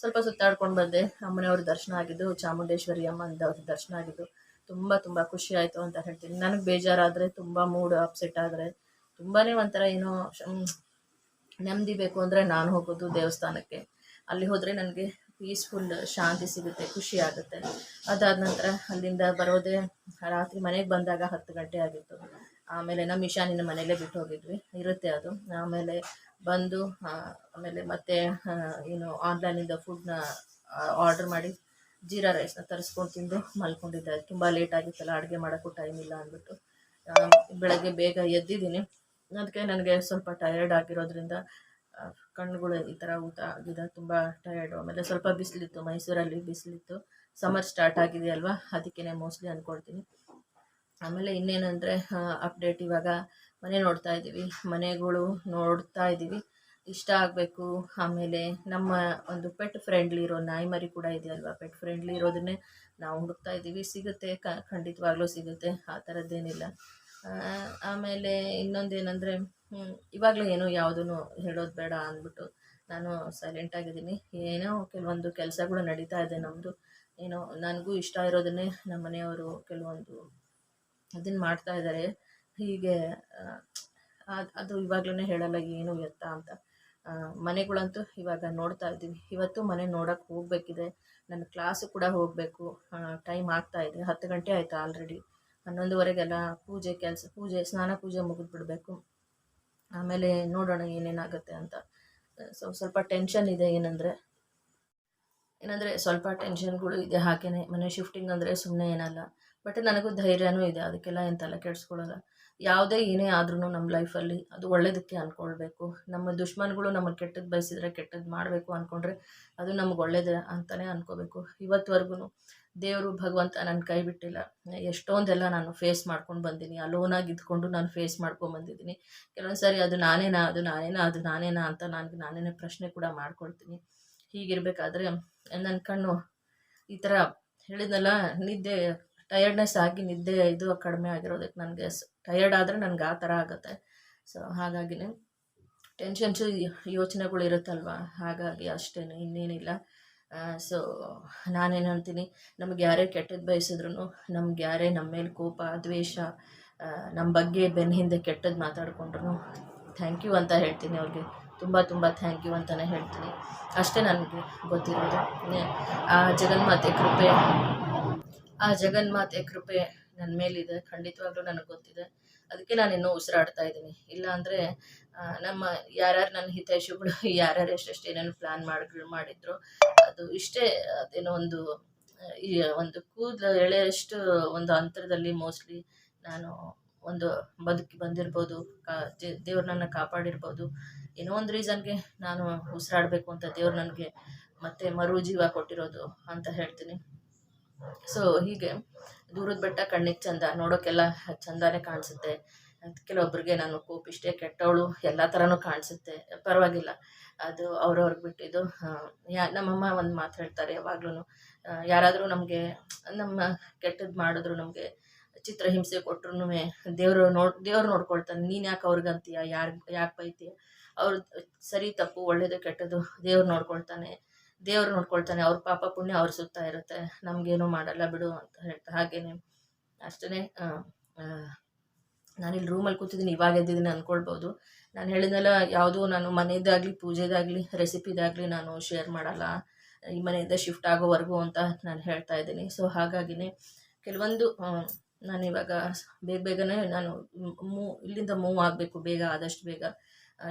ಸ್ವಲ್ಪ ಸುತ್ತಾಡ್ಕೊಂಡು ಬಂದೆ. ಅಮ್ಮನವ್ರ ದರ್ಶನ ಆಗಿದ್ದು, ಚಾಮುಂಡೇಶ್ವರಿ ಅಮ್ಮನವ್ರ ದರ್ಶನ ಆಗಿದ್ದು, ತುಂಬ ತುಂಬ ಖುಷಿ ಆಯಿತು ಅಂತ ಹೇಳ್ತೀನಿ. ನನಗೆ ಬೇಜಾರಾದರೆ, ತುಂಬ ಮೂಡ್ ಅಪ್ಸೆಟ್ ಆದರೆ ತುಂಬಾ ಒಂಥರ ಏನೋ ನೆಮ್ಮದಿ ಬೇಕು ಅಂದರೆ ನಾನು ಹೋಗೋದು ದೇವಸ್ಥಾನಕ್ಕೆ. ಅಲ್ಲಿ ಹೋದರೆ ನನಗೆ ಪೀಸ್ಫುಲ್ ಶಾಂತಿ ಸಿಗುತ್ತೆ, ಖುಷಿ ಆಗುತ್ತೆ. ಅದಾದ ನಂತರ ಅಲ್ಲಿಂದ ಬರೋದೇ ರಾತ್ರಿ ಮನೆಗೆ ಬಂದಾಗ ಹತ್ತು ಗಂಟೆ ಆಗಿತ್ತು. ಆಮೇಲೆ ನಮ್ಮ ಇಶಾನಿನ ಮನೆಯಲ್ಲೇ ಬಿಟ್ಟು ಹೋಗಿದ್ವಿ. ಇರುತ್ತೆ ಅದು. ಆಮೇಲೆ ಬಂದು ಆಮೇಲೆ ಮತ್ತೆ ಏನು ಆನ್ಲೈನಿಂದ ಫುಡ್ನ ಆರ್ಡರ್ ಮಾಡಿ ಜೀರಾ ರೈಸ್ನ ತರಿಸ್ಕೊಂಡು ತಿಂದು ಮಲ್ಕೊಂಡಿದ್ದೆ. ತುಂಬ ಲೇಟ್ ಆಗಿತ್ತಲ್ಲ, ಅಡುಗೆ ಮಾಡೋಕ್ಕೂ ಟೈಮ್ ಇಲ್ಲ ಅಂದ್ಬಿಟ್ಟು. ಬೆಳಗ್ಗೆ ಬೇಗ ಎದ್ದಿದ್ದೀನಿ. ಅದಕ್ಕೆ ನನಗೆ ಸ್ವಲ್ಪ ಟಯರ್ಡ್ ಆಗಿರೋದ್ರಿಂದ ಕಣ್ಣುಗಳು ಈ ಥರ ಊಟ ಆಗಿದೆ, ತುಂಬ ಟಯರ್ಡು ಆಮೇಲೆ ಸ್ವಲ್ಪ ಬಿಸಿಲಿತ್ತು, ಮೈಸೂರಲ್ಲಿ ಬಿಸಿಲಿತ್ತು. ಸಮ್ಮರ್ ಸ್ಟಾರ್ಟ್ ಆಗಿದೆ ಅಲ್ವಾ? ಅದಕ್ಕೇ ಮೋಸ್ಟ್ಲಿ ಅಂದ್ಕೊಳ್ತೀನಿ ಆಮೇಲೆ ಇನ್ನೇನಂದರೆ ಅಪ್ಡೇಟ್ ಇವಾಗ ಮನೆ ನೋಡ್ತಾ ಇದ್ದೀವಿ. ಮನೆಗಳು ನೋಡ್ತಾ ಇದ್ದೀವಿ. ಇಷ್ಟ ಆಗಬೇಕು. ಆಮೇಲೆ ನಮ್ಮ ಒಂದು ಪೆಟ್ ಫ್ರೆಂಡ್ಲಿ ಇರೋ ನಾಯಿ ಮರಿ ಕೂಡ ಇದೆಯಲ್ವಾ ಪೆಟ್ ಫ್ರೆಂಡ್ಲಿ ಇರೋದನ್ನೇ ನಾವು ಹುಡುಕ್ತಾ ಇದ್ದೀವಿ. ಸಿಗುತ್ತೆ ಖಂಡಿತವಾಗ್ಲೂ ಸಿಗುತ್ತೆ. ಆ ಥರದ್ದೇನಿಲ್ಲ ಆಮೇಲೆ ಇನ್ನೊಂದೇನೆಂದರೆ ಇವಾಗಲೂ ಏನು ಯಾವುದೂ ಹೇಳೋದು ಬೇಡ ಅಂದ್ಬಿಟ್ಟು ನಾನು ಸೈಲೆಂಟಾಗಿದ್ದೀನಿ ಏನೋ ಕೆಲವೊಂದು ಕೆಲಸಗಳು ನಡೀತಾ ಇದೆ ನಮ್ಮದು ಏನೋ ನನಗೂ ಇಷ್ಟ ಇರೋದನ್ನೇ ನಮ್ಮ ಮನೆಯವರು ಕೆಲವೊಂದು ಅದನ್ನು ಮಾಡ್ತಾ ಇದ್ದಾರೆ ಹೀಗೆ ಅದು ಇವಾಗಲೇ ಹೇಳಲ್ಲ ಏನು ಎತ್ತ ಅಂತ. ಮನೆಗಳಂತೂ ಇವಾಗ ನೋಡ್ತಾ ಇದ್ದೀವಿ ಇವತ್ತು ಮನೆ ನೋಡೋಕ್ಕೆ ಹೋಗಬೇಕಿದೆ. ನನ್ನ ಕ್ಲಾಸು ಕೂಡ ಹೋಗಬೇಕು. ಟೈಮ್ ಆಗ್ತಾ ಇದೆ. ಹತ್ತು ಗಂಟೆ ಆಯಿತು ಆಲ್ರೆಡಿ ಹನ್ನೊಂದುವರೆಗೆಲ್ಲ ಪೂಜೆ ಕೆಲಸ, ಪೂಜೆ, ಸ್ನಾನ ಪೂಜೆ ಮುಗಿದ್ಬಿಡ್ಬೇಕು. ಆಮೇಲೆ ನೋಡೋಣ ಏನೇನಾಗುತ್ತೆ ಅಂತ. ಸೊ, ಸ್ವಲ್ಪ ಟೆನ್ಷನ್ ಇದೆ ಏನಂದರೆ ಏನಂದರೆ ಸ್ವಲ್ಪ ಟೆನ್ಷನ್ಗಳು ಇದೆ ಹಾಗೇ ಮನೆ ಶಿಫ್ಟಿಂಗ್ ಅಂದರೆ ಸುಮ್ಮನೆ ಏನಲ್ಲ. ಬಟ್ ನನಗೂ ಧೈರ್ಯನೂ ಇದೆ, ಅದಕ್ಕೆಲ್ಲ ತಲೆ ಕೆಡಿಸ್ಕೊಳ್ಳಲ್ಲ. ಯಾವುದೇ ಏನೇ ಆದ್ರೂ ನಮ್ಮ ಲೈಫಲ್ಲಿ ಅದು ಒಳ್ಳೇದಕ್ಕೆ ಅಂದ್ಕೊಳ್ಬೇಕು. ನಮ್ಮ ದುಶ್ಮನ್ಗಳು ನಮಗೆ ಕೆಟ್ಟದ್ದು ಬಯಸಿದ್ರೆ ಕೆಟ್ಟದ್ದು ಮಾಡಬೇಕು ಅಂದ್ಕೊಂಡ್ರೆ ಅದು ನಮ್ಗೆ ಒಳ್ಳೇದೇ ಅಂತಲೇ ಅಂದ್ಕೋಬೇಕು ಇವತ್ತುವರೆಗೂ ದೇವರು ಭಗವಂತ ನನ್ನ ಕೈ ಬಿಟ್ಟಿಲ್ಲ. ಎಷ್ಟೊಂದೆಲ್ಲ ನಾನು ಫೇಸ್ ಮಾಡ್ಕೊಂಡು ಬಂದೀನಿ. ಅಲೋನಾಗಿ ಇದ್ಕೊಂಡು ನಾನು ಫೇಸ್ ಮಾಡ್ಕೊಂಡು ಬಂದಿದ್ದೀನಿ ಕೆಲವೊಂದು ಸಾರಿ ಅದು ನಾನೇನಾ ಅದು ನಾನೇನಾ ಅದು ನಾನೇನಾ ಅಂತ ನನಗೆ ನಾನೇನೇ ಪ್ರಶ್ನೆ ಕೂಡ ಮಾಡ್ಕೊಳ್ತೀನಿ. ಹೀಗಿರಬೇಕಾದ್ರೆ ನನ್ನ ಕಣ್ಣು ಈ ಥರ ಹೇಳಿದ್ನಲ್ಲ, ನಿದ್ದೆ ಟಯರ್ಡ್ನೆಸ್ ಆಗಿ ನಿದ್ದೆ ಇದು ಕಡಿಮೆ ಆಗಿರೋದಕ್ಕೆ ನನಗೆ ಟಯರ್ಡ್ ಆದರೆ ನನಗೆ ಆ ಥರ ಆಗುತ್ತೆ. ಸೊ ಹಾಗಾಗಿನೇ ಟೆನ್ಷನ್ಸು ಯೋಚನೆಗಳು ಇರುತ್ತಲ್ವ? ಹಾಗಾಗಿ ಅಷ್ಟೇ ಇನ್ನೇನಿಲ್ಲ. ಸೊ ನಾನೇನು ಅಂತೀನಿ ನಮ್ಗೆ ಯಾರೇ ಕೆಟ್ಟದ್ದು ಬಯಸಿದ್ರು ನಮ್ಗೆ ಯಾರೇ ನಮ್ಮ ಮೇಲೆ ಕೋಪ, ದ್ವೇಷ ನಮ್ಮ ಬಗ್ಗೆ ಬೆನ್ನ ಹಿಂದೆ ಕೆಟ್ಟದ್ದು ಮಾತಾಡಿಕೊಂಡ್ರು ಥ್ಯಾಂಕ್ ಯು ಅಂತ ಹೇಳ್ತೀನಿ ಅವ್ರಿಗೆ. ತುಂಬ ತುಂಬ ಥ್ಯಾಂಕ್ ಯು ಅಂತಲೇ ಹೇಳ್ತೀನಿ. ಅಷ್ಟೇ ನನಗೆ ಗೊತ್ತಿರೋದು. ಆ ಜಗನ್ಮಾತೆ ಕೃಪೆ. ಆ ಜಗನ್ಮಾತೆ ಕೃಪೆ ನನ್ನ ಮೇಲಿದೆ. ಖಂಡಿತವಾಗ್ಲೂ ನನಗೆ ಗೊತ್ತಿದೆ. ಅದಕ್ಕೆ ನಾನು ಇನ್ನೂ ಉಸಿರಾಡ್ತಾ ಇದ್ದೀನಿ. ಇಲ್ಲ ಅಂದರೆ ನಮ್ಮ ಯಾರ್ಯಾರು ನನ್ನ ಹಿತೈಷಿಗಳು, ಯಾರ್ಯಾರು ಎಷ್ಟೆಷ್ಟು ಏನೇನು ಪ್ಲ್ಯಾನ್ ಮಾಡಿ ಮಾಡಿದ್ರು, ಅದು ಇಷ್ಟೇ ಅದೇನೋ ಒಂದು, ಈ ಒಂದು ಕೂದಲು ಎಳೆಯಷ್ಟು ಒಂದು ಅಂತರದಲ್ಲಿ ಮೋಸ್ಟ್ಲಿ ನಾನು ಒಂದು ಬದುಕಿ ಬಂದಿರ್ಬೋದು, ಕಾ ದೇವ್ರು ನನ್ನ ಕಾಪಾಡಿರ್ಬೋದು. ಏನೋ ಒಂದು ರೀಸನ್ಗೆ ನಾನು ಉಸಿರಾಡಬೇಕು ಅಂತ ದೇವ್ರು ನನಗೆ ಮತ್ತೆ ಮರು ಜೀವ ಕೊಟ್ಟಿರೋದು ಅಂತ ಹೇಳ್ತೀನಿ. ಸೊ ಹೀಗೆ ದೂರದ ಬೆಟ್ಟ ಕಣ್ಣಿಗೆ ಚಂದ ನೋಡೋಕ್ಕೆಲ್ಲ ಚಂದಾನೇ ಕಾಣಿಸುತ್ತೆ. ಅದ್ ಕೆಲವೊಬ್ರಿಗೆ ನಾನು ಕೋಪಿಷ್ಟೇ ಕೆಟ್ಟವಳು, ಎಲ್ಲ ಥರನೂ ಕಾಣಿಸುತ್ತೆ. ಪರವಾಗಿಲ್ಲ. ಅದು ಅವ್ರವ್ರಿಗೆ ಬಿಟ್ಟಿದ್ದು ಯಾ, ನಮ್ಮಮ್ಮ ಒಂದು ಮಾತು ಹೇಳ್ತಾರೆ ಯಾವಾಗ್ಲೂ ಯಾರಾದರೂ ನಮಗೆ, ನಮ್ಮ ಕೆಟ್ಟದ್ದು ಮಾಡಿದ್ರು ನಮಗೆ ಚಿತ್ರಹಿಂಸೆ ಕೊಟ್ರು ದೇವರು ನೋಡ್, ದೇವ್ರು ನೋಡ್ಕೊಳ್ತಾನೆ. ನೀನು ಯಾಕೆ ಅವ್ರಿಗಂತೀಯ? ಯಾರು, ಯಾಕೆ ಬೈತೀಯ? ಅವ್ರ ಸರಿ, ತಪ್ಪು, ಒಳ್ಳೇದು, ಕೆಟ್ಟದ್ದು ದೇವ್ರು ನೋಡ್ಕೊಳ್ತಾನೆ. ದೇವ್ರು ನೋಡ್ಕೊಳ್ತಾನೆ, ಅವ್ರ ಪಾಪ ಪುಣ್ಯ ಅವ್ರ ಸುತ್ತ ಇರುತ್ತೆ, ನಮಗೇನು ಮಾಡಲ್ಲ ಬಿಡು ಅಂತ ಹೇಳ್ತಾ ಹಾಗೇನೆ. ಅಷ್ಟೇ ನಾನಿಲ್ಲಿ ರೂಮಲ್ಲಿ ಕೂತಿದ್ದೀನಿ, ಇವಾಗ ಎದ್ದಿದ್ದೀನಿ ಅಂದ್ಕೊಳ್ಬೋದು ನಾನು ಹೇಳಿದ್ನಲ್ಲ, ಯಾವುದೂ ನಾನು ಮನೆಯದಾಗಲಿ ಪೂಜೆದಾಗಲಿ, ರೆಸಿಪಿದಾಗಲಿ ನಾನು ಶೇರ್ ಮಾಡಲ್ಲ. ಈ ಮನೆಯಿಂದ ಶಿಫ್ಟ್ ಆಗೋವರೆಗೂ ಅಂತ ನಾನು ಹೇಳ್ತಾ ಇದ್ದೀನಿ. ಸೊ ಹಾಗಾಗಿನೇ ಕೆಲವೊಂದು ನಾನು ಇವಾಗ ಬೇಗ ಬೇಗನೆ ನಾನು ಮೂ, ಇಲ್ಲಿಂದ ಮೂವ್ ಆಗಬೇಕು, ಬೇಗ, ಆದಷ್ಟು ಬೇಗ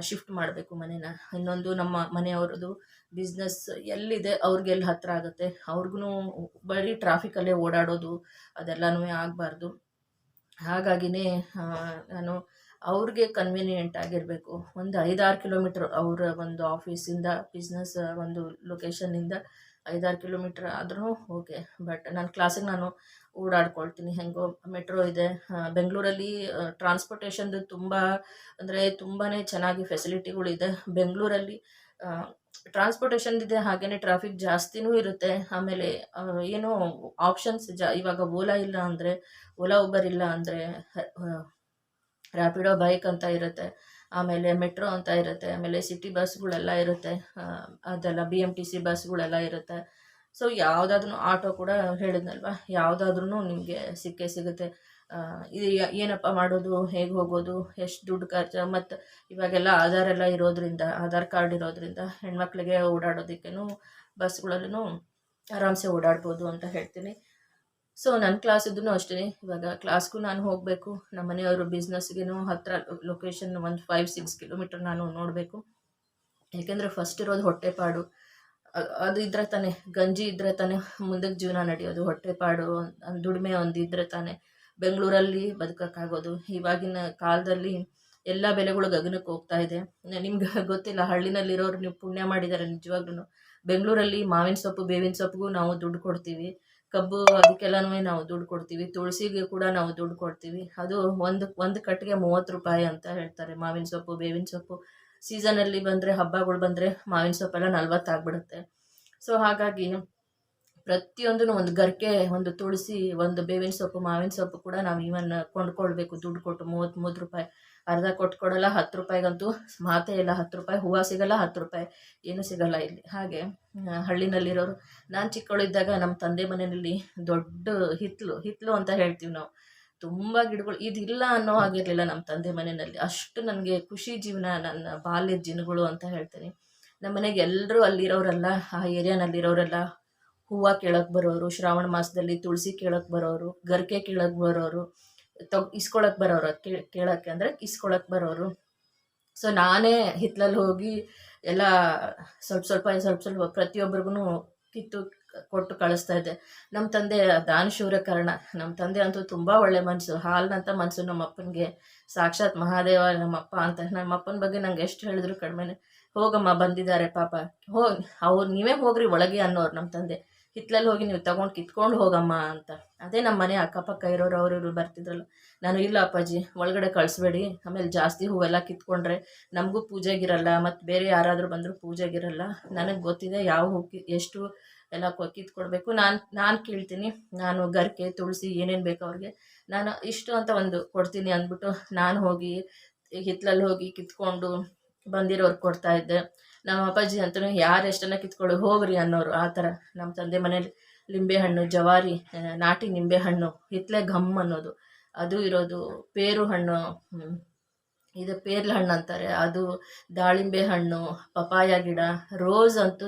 ಶಿಫ್ಟ್ ಮಾಡಬೇಕು ಮನೇನ. ಇನ್ನೊಂದು ನಮ್ಮ ಮನೆಯವ್ರದ್ದು ಬಿಸ್ನೆಸ್ ಎಲ್ಲಿದೆ ಅವ್ರಿಗೆಲ್ಲಿ ಹತ್ತಿರ ಆಗುತ್ತೆ. ಅವ್ರಿಗೂ ಬರೀ ಟ್ರಾಫಿಕಲ್ಲೇ ಓಡಾಡೋದು, ಅದೆಲ್ಲನೂ ಆಗಬಾರ್ದು. ಹಾಗಾಗಿನೇ ನಾನು ಅವ್ರಿಗೆ ಕನ್ವೀನಿಯೆಂಟ್ ಆಗಿರಬೇಕು. ಒಂದು ಐದಾರು ಕಿಲೋಮೀಟ್ರ್ ಅವರ ಒಂದು ಆಫೀಸಿಂದ ಬಿಸ್ನೆಸ್ ಒಂದು ಲೊಕೇಶನ್ನಿಂದ ಐದಾರು ಕಿಲೋಮೀಟ್ರ್ ಆದ್ರೂ ಓಕೆ ಬಟ್ ನನ್ನ ಕ್ಲಾಸಿಗೆ ನಾನು ಓಡಾಡ್ಕೊಳ್ತೀನಿ. ಹೆಂಗೋ ಮೆಟ್ರೋ ಇದೆ. ಬೆಂಗಳೂರಲ್ಲಿ ಟ್ರಾನ್ಸ್ಪೋರ್ಟೇಷನ್ದು ತುಂಬ, ಅಂದರೆ ತುಂಬಾ ಚೆನ್ನಾಗಿ ಫೆಸಿಲಿಟಿಗಳಿದೆ ಬೆಂಗಳೂರಲ್ಲಿ ಟ್ರಾನ್ಸ್ಪೋರ್ಟೇಷನ್ ಇದೆ ಹಾಗೆಯೇ ಟ್ರಾಫಿಕ್ ಜಾಸ್ತಿನೂ ಇರುತ್ತೆ. ಆಮೇಲೆ ಏನು ಆಪ್ಷನ್ಸ್ ಜಾ, ಇವಾಗ ಓಲಾ ಇಲ್ಲ ಅಂದರೆ, ಓಲಾ ಉಬರ್ ಇಲ್ಲ ಅಂದರೆ ರ್ಯಾಪಿಡೋ ಬೈಕ್ ಅಂತ ಇರುತ್ತೆ. ಆಮೇಲೆ ಮೆಟ್ರೋ ಅಂತ ಇರುತ್ತೆ. ಆಮೇಲೆ ಸಿಟಿ ಬಸ್ಗಳೆಲ್ಲ ಇರುತ್ತೆ. ಅದೆಲ್ಲ ಬಿ ಎಂ ಟಿ ಸಿ ಬಸ್ಗಳೆಲ್ಲ ಇರುತ್ತೆ. ಸೊ ಯಾವುದಾದ್ರೂ ಆಟೋ ಕೂಡ ಹೇಳಿದ್ನಲ್ವ? ಯಾವುದಾದ್ರೂ ನಿಮಗೆ ಸಿಕ್ಕೇ ಸಿಗುತ್ತೆ. ಇದು ಏನಪ್ಪ ಮಾಡೋದು, ಹೇಗೆ ಹೋಗೋದು, ಎಷ್ಟು ದುಡ್ಡು ಖರ್ಚು, ಮತ್ತು ಇವಾಗೆಲ್ಲ ಆಧಾರ್ ಎಲ್ಲ ಇರೋದ್ರಿಂದ, ಆಧಾರ್ ಕಾರ್ಡ್ ಇರೋದ್ರಿಂದ ಹೆಣ್ಮಕ್ಳಿಗೆ ಓಡಾಡೋದಕ್ಕೂ ಬಸ್ಗಳಲ್ಲೂ ಆರಾಮ್ಸೆ ಓಡಾಡ್ಬೋದು ಅಂತ ಹೇಳ್ತೀನಿ. ಸೊ ನನ್ನ ಕ್ಲಾಸಿದ್ದು ಅಷ್ಟೇ ಇವಾಗ ಕ್ಲಾಸ್ಗೂ ನಾನು ಹೋಗಬೇಕು. ನಮ್ಮ ಮನೆಯವರು ಬಿಸ್ನೆಸ್ಗೇನು ಹತ್ತಿರ ಲೊಕೇಶನ್ ಒಂದು ಫೈವ್ ಸಿಕ್ಸ್ ಕಿಲೋಮೀಟ್ರ್ ನಾನು ನೋಡಬೇಕು. ಯಾಕೆಂದರೆ ಫಸ್ಟ್ ಇರೋದು ಹೊಟ್ಟೆಪಾಡು. ಅದು ಇದ್ರೆ ತಾನೇ, ಗಂಜಿ ಇದ್ದರೆ ತಾನೇ ಮುಂದಕ್ಕೆ ಜೀವನ ನಡೆಯೋದು, ಹೊಟ್ಟೆಪಾಡು, ದುಡಿಮೆ ಒಂದು ಇದ್ದರೆ ತಾನೇ. ಬೆಂಗಳೂರಲ್ಲಿ ಬದುಕೋಕ್ಕಾಗೋದು. ಇವಾಗಿನ ಕಾಲದಲ್ಲಿ ಎಲ್ಲ ಬೆಲೆಗಳು ಗಗನಕ್ಕೆ ಹೋಗ್ತಾ ಇದೆ. ನಿಮ್ಗೆ ಗೊತ್ತಿಲ್ಲ, ಹಳ್ಳಿನಲ್ಲಿರೋರು ನೀವು ಪುಣ್ಯ ಮಾಡಿದ್ದಾರೆ ನಿಜವಾಗ್ಲೂ ಬೆಂಗಳೂರಲ್ಲಿ ಮಾವಿನ ಸೊಪ್ಪು, ಬೇವಿನ ಸೊಪ್ಪಿಗೂ ನಾವು ದುಡ್ಡು ಕೊಡ್ತೀವಿ. ಕಬ್ಬು ಅದಕ್ಕೆಲ್ಲನೂ ನಾವು ದುಡ್ಡು ಕೊಡ್ತೀವಿ. ತುಳಸಿಗೆ ಕೂಡ ನಾವು ದುಡ್ಡು ಕೊಡ್ತೀವಿ. ಅದು ಒಂದು ಒಂದು ಕಟ್ಟಿಗೆ ಮೂವತ್ತು ರೂಪಾಯಿ ಅಂತ ಹೇಳ್ತಾರೆ. ಮಾವಿನ ಸೊಪ್ಪು, ಬೇವಿನ ಸೊಪ್ಪು. ಸೀಸನಲ್ಲಿ ಬಂದರೆ, ಹಬ್ಬಗಳು ಬಂದರೆ ಮಾವಿನ ಸೊಪ್ಪೆಲ್ಲ ನಲ್ವತ್ತಾಗ್ಬಿಡುತ್ತೆ ಸೊ ಹಾಗಾಗಿ ಪ್ರತಿಯೊಂದೂ ಒಂದು ಗರ್ಕೆ ಒಂದು ತುಳಸಿ, ಒಂದು ಬೇವಿನ ಸೊಪ್ಪು, ಮಾವಿನ ಸೊಪ್ಪು ಕೂಡ ನಾವು ಈವನ್ ಕೊಂಡ್ಕೊಳ್ಬೇಕು. ದುಡ್ಡು ಕೊಟ್ಟು ಮೂವತ್ತು ಮೂವತ್ತು ರೂಪಾಯಿ, ಅರ್ಧ ಕೊಟ್ಟು ಕೊಡಲ್ಲ, ಹತ್ತು ರೂಪಾಯಿಗಂತೂ ಮಾತೇ ಇಲ್ಲ. ಹತ್ತು ರೂಪಾಯಿ, ಹೂವು ಸಿಗಲ್ಲ, ಹತ್ತು ರೂಪಾಯಿ ಏನೂ ಸಿಗಲ್ಲ ಇಲ್ಲಿ. ಹಾಗೆ ಹಳ್ಳಿನಲ್ಲಿರೋರು, ನಾನು ಚಿಕ್ಕವಳಿದ್ದಾಗ ನಮ್ಮ ತಂದೆ ಮನೆಯಲ್ಲಿ ದೊಡ್ಡ ಹಿತ್ತಲು ಹಿತ್ತಲು ಅಂತ ಹೇಳ್ತೀವಿ ನಾವು. ತುಂಬ ಗಿಡಗಳು, ಇದಿಲ್ಲ ಅನ್ನೋ ಆಗಿರಲಿಲ್ಲ ನಮ್ಮ ತಂದೆ ಮನೆಯಲ್ಲಿ. ಅಷ್ಟು ನನಗೆ ಖುಷಿ ಜೀವನ, ನನ್ನ ಬಾಲ್ಯದ ದಿನಗಳು ಅಂತ ಹೇಳ್ತೀನಿ. ನಮ್ಮ ಮನೆಗೆ ಎಲ್ಲರೂ ಅಲ್ಲಿರೋರೆಲ್ಲ, ಆ ಏರಿಯಾನಲ್ಲಿರೋರೆಲ್ಲ ಹೂವು ಕೇಳಕ್ಕೆ ಬರೋರು, ಶ್ರಾವಣ ಮಾಸದಲ್ಲಿ ತುಳಸಿ ಕೇಳಕ್ಕೆ ಬರೋರು, ಗರಿಕೆ ಕೇಳಕ್ಕೆ ಬರೋರು ತಗ್ ಇಸ್ಕೊಳಕ್ಕೆ ಬರೋರು ಕೇಳಕ್ಕೆ ಅಂದ್ರೆ ಇಸ್ಕೊಳಕ್ಕೆ ಬರೋರು. ಸೊ ನಾನೇ ಹಿತ್ತಲಲ್ಲಿ ಹೋಗಿ ಎಲ್ಲ ಸ್ವಲ್ಪ ಸ್ವಲ್ಪ ಸ್ವಲ್ಪ ಸ್ವಲ್ಪ ಪ್ರತಿಯೊಬ್ಬರಿಗೂ ಕಿತ್ತು ಕೊಟ್ಟು ಕಳಿಸ್ತಾ ಇದ್ದೆ. ನಮ್ಮ ತಂದೆ ದಾನಶೂರ ಕಾರಣ. ನಮ್ಮ ತಂದೆ ಅಂತೂ ತುಂಬ ಒಳ್ಳೆ ಮನಸ್ಸು ಹಾಲಿನಂಥ ಮನಸ್ಸು ನಮ್ಮ ಅಪ್ಪನಿಗೆ. ಸಾಕ್ಷಾತ್ ಮಹಾದೇವ ನಮ್ಮಪ್ಪ ಅಂತ. ನಮ್ಮ ಅಪ್ಪನ ಬಗ್ಗೆ ನಂಗೆ ಎಷ್ಟು ಹೇಳಿದ್ರು ಕಡಿಮೆನೆ ಹೋಗಮ್ಮ, ಬಂದಿದ್ದಾರೆ ಪಾಪ. ಹೋಗಿ ಅವ್ರು ನೀವೇ ಹೋಗ್ರಿ ಒಳಗೆ ಅನ್ನೋರು ನಮ್ಮ ತಂದೆ. ಹಿತ್ತಲಲ್ಲಿ ಹೋಗಿ ನೀವು ತಗೊಂಡು ಕಿತ್ಕೊಂಡು ಹೋಗಮ್ಮ ಅಂತ. ಅದೇ ನಮ್ಮ ಮನೆ ಅಕ್ಕಪಕ್ಕ ಇರೋರು, ಅವರು ಇವರು ಬರ್ತಿದ್ರಲ್ಲ. ನಾನು ಇಲ್ಲ ಅಪ್ಪಾಜಿ, ಒಳಗಡೆ ಕಳಿಸ್ಬೇಡಿ. ಆಮೇಲೆ ಜಾಸ್ತಿ ಹೂವೆಲ್ಲ ಕಿತ್ಕೊಂಡ್ರೆ ನಮಗೂ ಪೂಜೆಗಿರಲ್ಲ, ಮತ್ತು ಬೇರೆ ಯಾರಾದರೂ ಬಂದರೂ ಪೂಜೆಗಿರಲ್ಲ. ನನಗೆ ಗೊತ್ತಿದೆ ಯಾವ ಹೂ ಎಷ್ಟು ಎಲ್ಲ ಕಿತ್ಕೊಡ್ಬೇಕು. ನಾನು ನಾನು ಕೇಳ್ತೀನಿ. ನಾನು ಗರಿಕೆ, ತುಳಸಿ ಏನೇನು ಬೇಕು ಅವ್ರಿಗೆ. ನಾನು ಇಷ್ಟು ಅಂತ ಒಂದು ಕೊಡ್ತೀನಿ ಅಂದ್ಬಿಟ್ಟು ನಾನು ಹೋಗಿ ಹಿತ್ತಲಲ್ಲಿ ಹೋಗಿ ಕಿತ್ಕೊಂಡು ಬಂದಿರೋರು ಕೊಡ್ತಾ ಇದ್ದೆ. ನಮ್ಮ ಅಪ್ಪಾಜಿ ಅಂತೂ ಯಾರು ಎಷ್ಟನ್ನ ಕಿತ್ಕೊಳ್ಳಿ ಹೋಗ್ರಿ ಅನ್ನೋರು. ಆ ಥರ ನಮ್ಮ ತಂದೆ ಮನೇಲಿ ಲಿಂಬೆಹಣ್ಣು ಜವಾರಿ ನಾಟಿ ನಾಟಿ ನಿಂಬೆಹಣ್ಣು ಹಿತ್ಲೆ ಘಮ್ ಅನ್ನೋದು. ಅದು ಇರೋದು ಪೇರು ಹಣ್ಣು ಇದು ಪೇರ್ಲ ಹಣ್ಣು ಅಂತಾರೆ. ಅದು ದಾಳಿಂಬೆ ಹಣ್ಣು ಪಪಾಯ ಗಿಡ, ರೋಸ್ ಅಂತೂ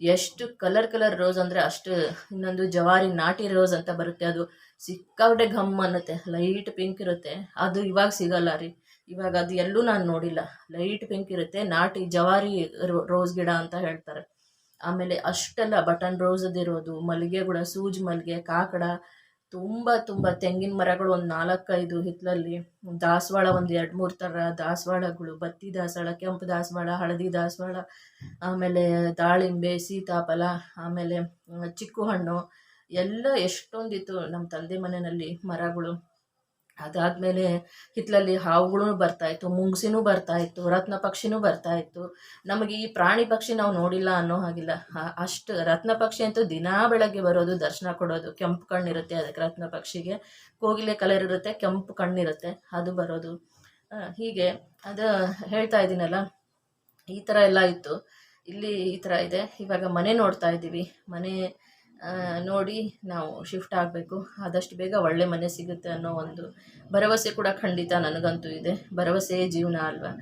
ಎಷ್ಟು ಕಲರ್ ಕಲರ್ ರೋಸ್ ಅಂದರೆ ಅಷ್ಟು ಇನ್ನೊಂದು ಜವಾರಿ, ನಾಟಿ ರೋಸ್ ಅಂತ ಬರುತ್ತೆ. ಅದು ಸಿಕ್ಕಾಪಟ್ಟೆ ಘಮ್ ಅನ್ನುತ್ತೆ, ಲೈಟ್ ಪಿಂಕ್ ಇರುತ್ತೆ. ಅದು ಇವಾಗ ಸಿಗಲ್ಲ ರೀ. ಇವಾಗ ಅದು ಎಲ್ಲೂ ನಾನು ನೋಡಿಲ್ಲ. ಲೈಟ್ ಪಿಂಕ್ ಇರುತ್ತೆ, ನಾಟಿ ಜವಾರಿ ರೋಸ್ ಗಿಡ ಅಂತ ಹೇಳ್ತಾರೆ. ಆಮೇಲೆ ಅಷ್ಟೆಲ್ಲ ಬಟನ್ ರೋಸದಿರೋದು ಕೂಡ, ಸೂಜಿ ಮಲ್ಲಿಗೆ, ಕಾಕಡ, ತುಂಬ ತುಂಬ ತೆಂಗಿನ ಮರಗಳು ಒಂದು ನಾಲ್ಕೈದು ಹಿತ್ತಲಲ್ಲಿ ದಾಸವಾಳ ಒಂದು ಎರಡು ಮೂರು ಥರ ದಾಸವಾಳಗಳು, ಬತ್ತಿ ದಾಸವಾಳ, ಕೆಂಪು ದಾಸವಾಳ, ಹಳದಿ ದಾಸವಾಳ, ಆಮೇಲೆ ದಾಳಿಂಬೆ, ಸೀತಾಫಲ, ಆಮೇಲೆ ಚಿಕ್ಕು ಹಣ್ಣು ಎಲ್ಲ ಎಷ್ಟೊಂದಿತ್ತು ನಮ್ಮ ತಂದೆ ಮನೆಯಲ್ಲಿ ಮರಗಳು. ಅದಾದಮೇಲೆ ಹಿತ್ತಲಲ್ಲಿ ಹಾವುಗಳು ಬರ್ತಾಯಿತ್ತು, ಮುಂಗ್ಸಿನೂ ಬರ್ತಾಯಿತ್ತು, ರತ್ನ ಪಕ್ಷಿನೂ ಬರ್ತಾಯಿತ್ತು. ನಮಗೆ ಈ ಪ್ರಾಣಿ ಪಕ್ಷಿ ನಾವು ನೋಡಿಲ್ಲ ಅನ್ನೋ ಹಾಗಿಲ್ಲ. ಅಷ್ಟು ರತ್ನ ಪಕ್ಷಿ ಅಂತೂ ದಿನಾ ಬೆಳಗ್ಗೆ ಬರೋದು, ದರ್ಶನ ಕೊಡೋದು. ಕೆಂಪು ಕಣ್ಣಿರುತ್ತೆ ಅದಕ್ಕೆ ರತ್ನ ಪಕ್ಷಿಗೆ. ಕೋಗಿಲೆ ಕಲರ್ ಇರುತ್ತೆ, ಕೆಂಪು ಕಣ್ಣಿರುತ್ತೆ, ಅದು ಬರೋದು. ಹೀಗೆ ಅದು ಹೇಳ್ತಾ ಇದ್ದೀನಲ್ಲ, ಈ ಥರ ಎಲ್ಲ ಇತ್ತು. ಇಲ್ಲಿ ಈ ಥರ ಇದೆ. ಇವಾಗ ಮನೆ ನೋಡ್ತಾ ಇದ್ದೀವಿ. ಮನೆ ನೋಡಿ ನಾವು ಶಿಫ್ಟ್ ಆಗಬೇಕು. ಆದಷ್ಟು ಬೇಗ ಒಳ್ಳೆ ಮನೆ ಸಿಗುತ್ತೆ ಅನ್ನೋ ಒಂದು ಭರವಸೆ ಕೂಡ ಖಂಡಿತ ನನಗಂತೂ ಇದೆ. ಭರವಸೆಯೇ ಜೀವನ ಅಲ್ವಾ?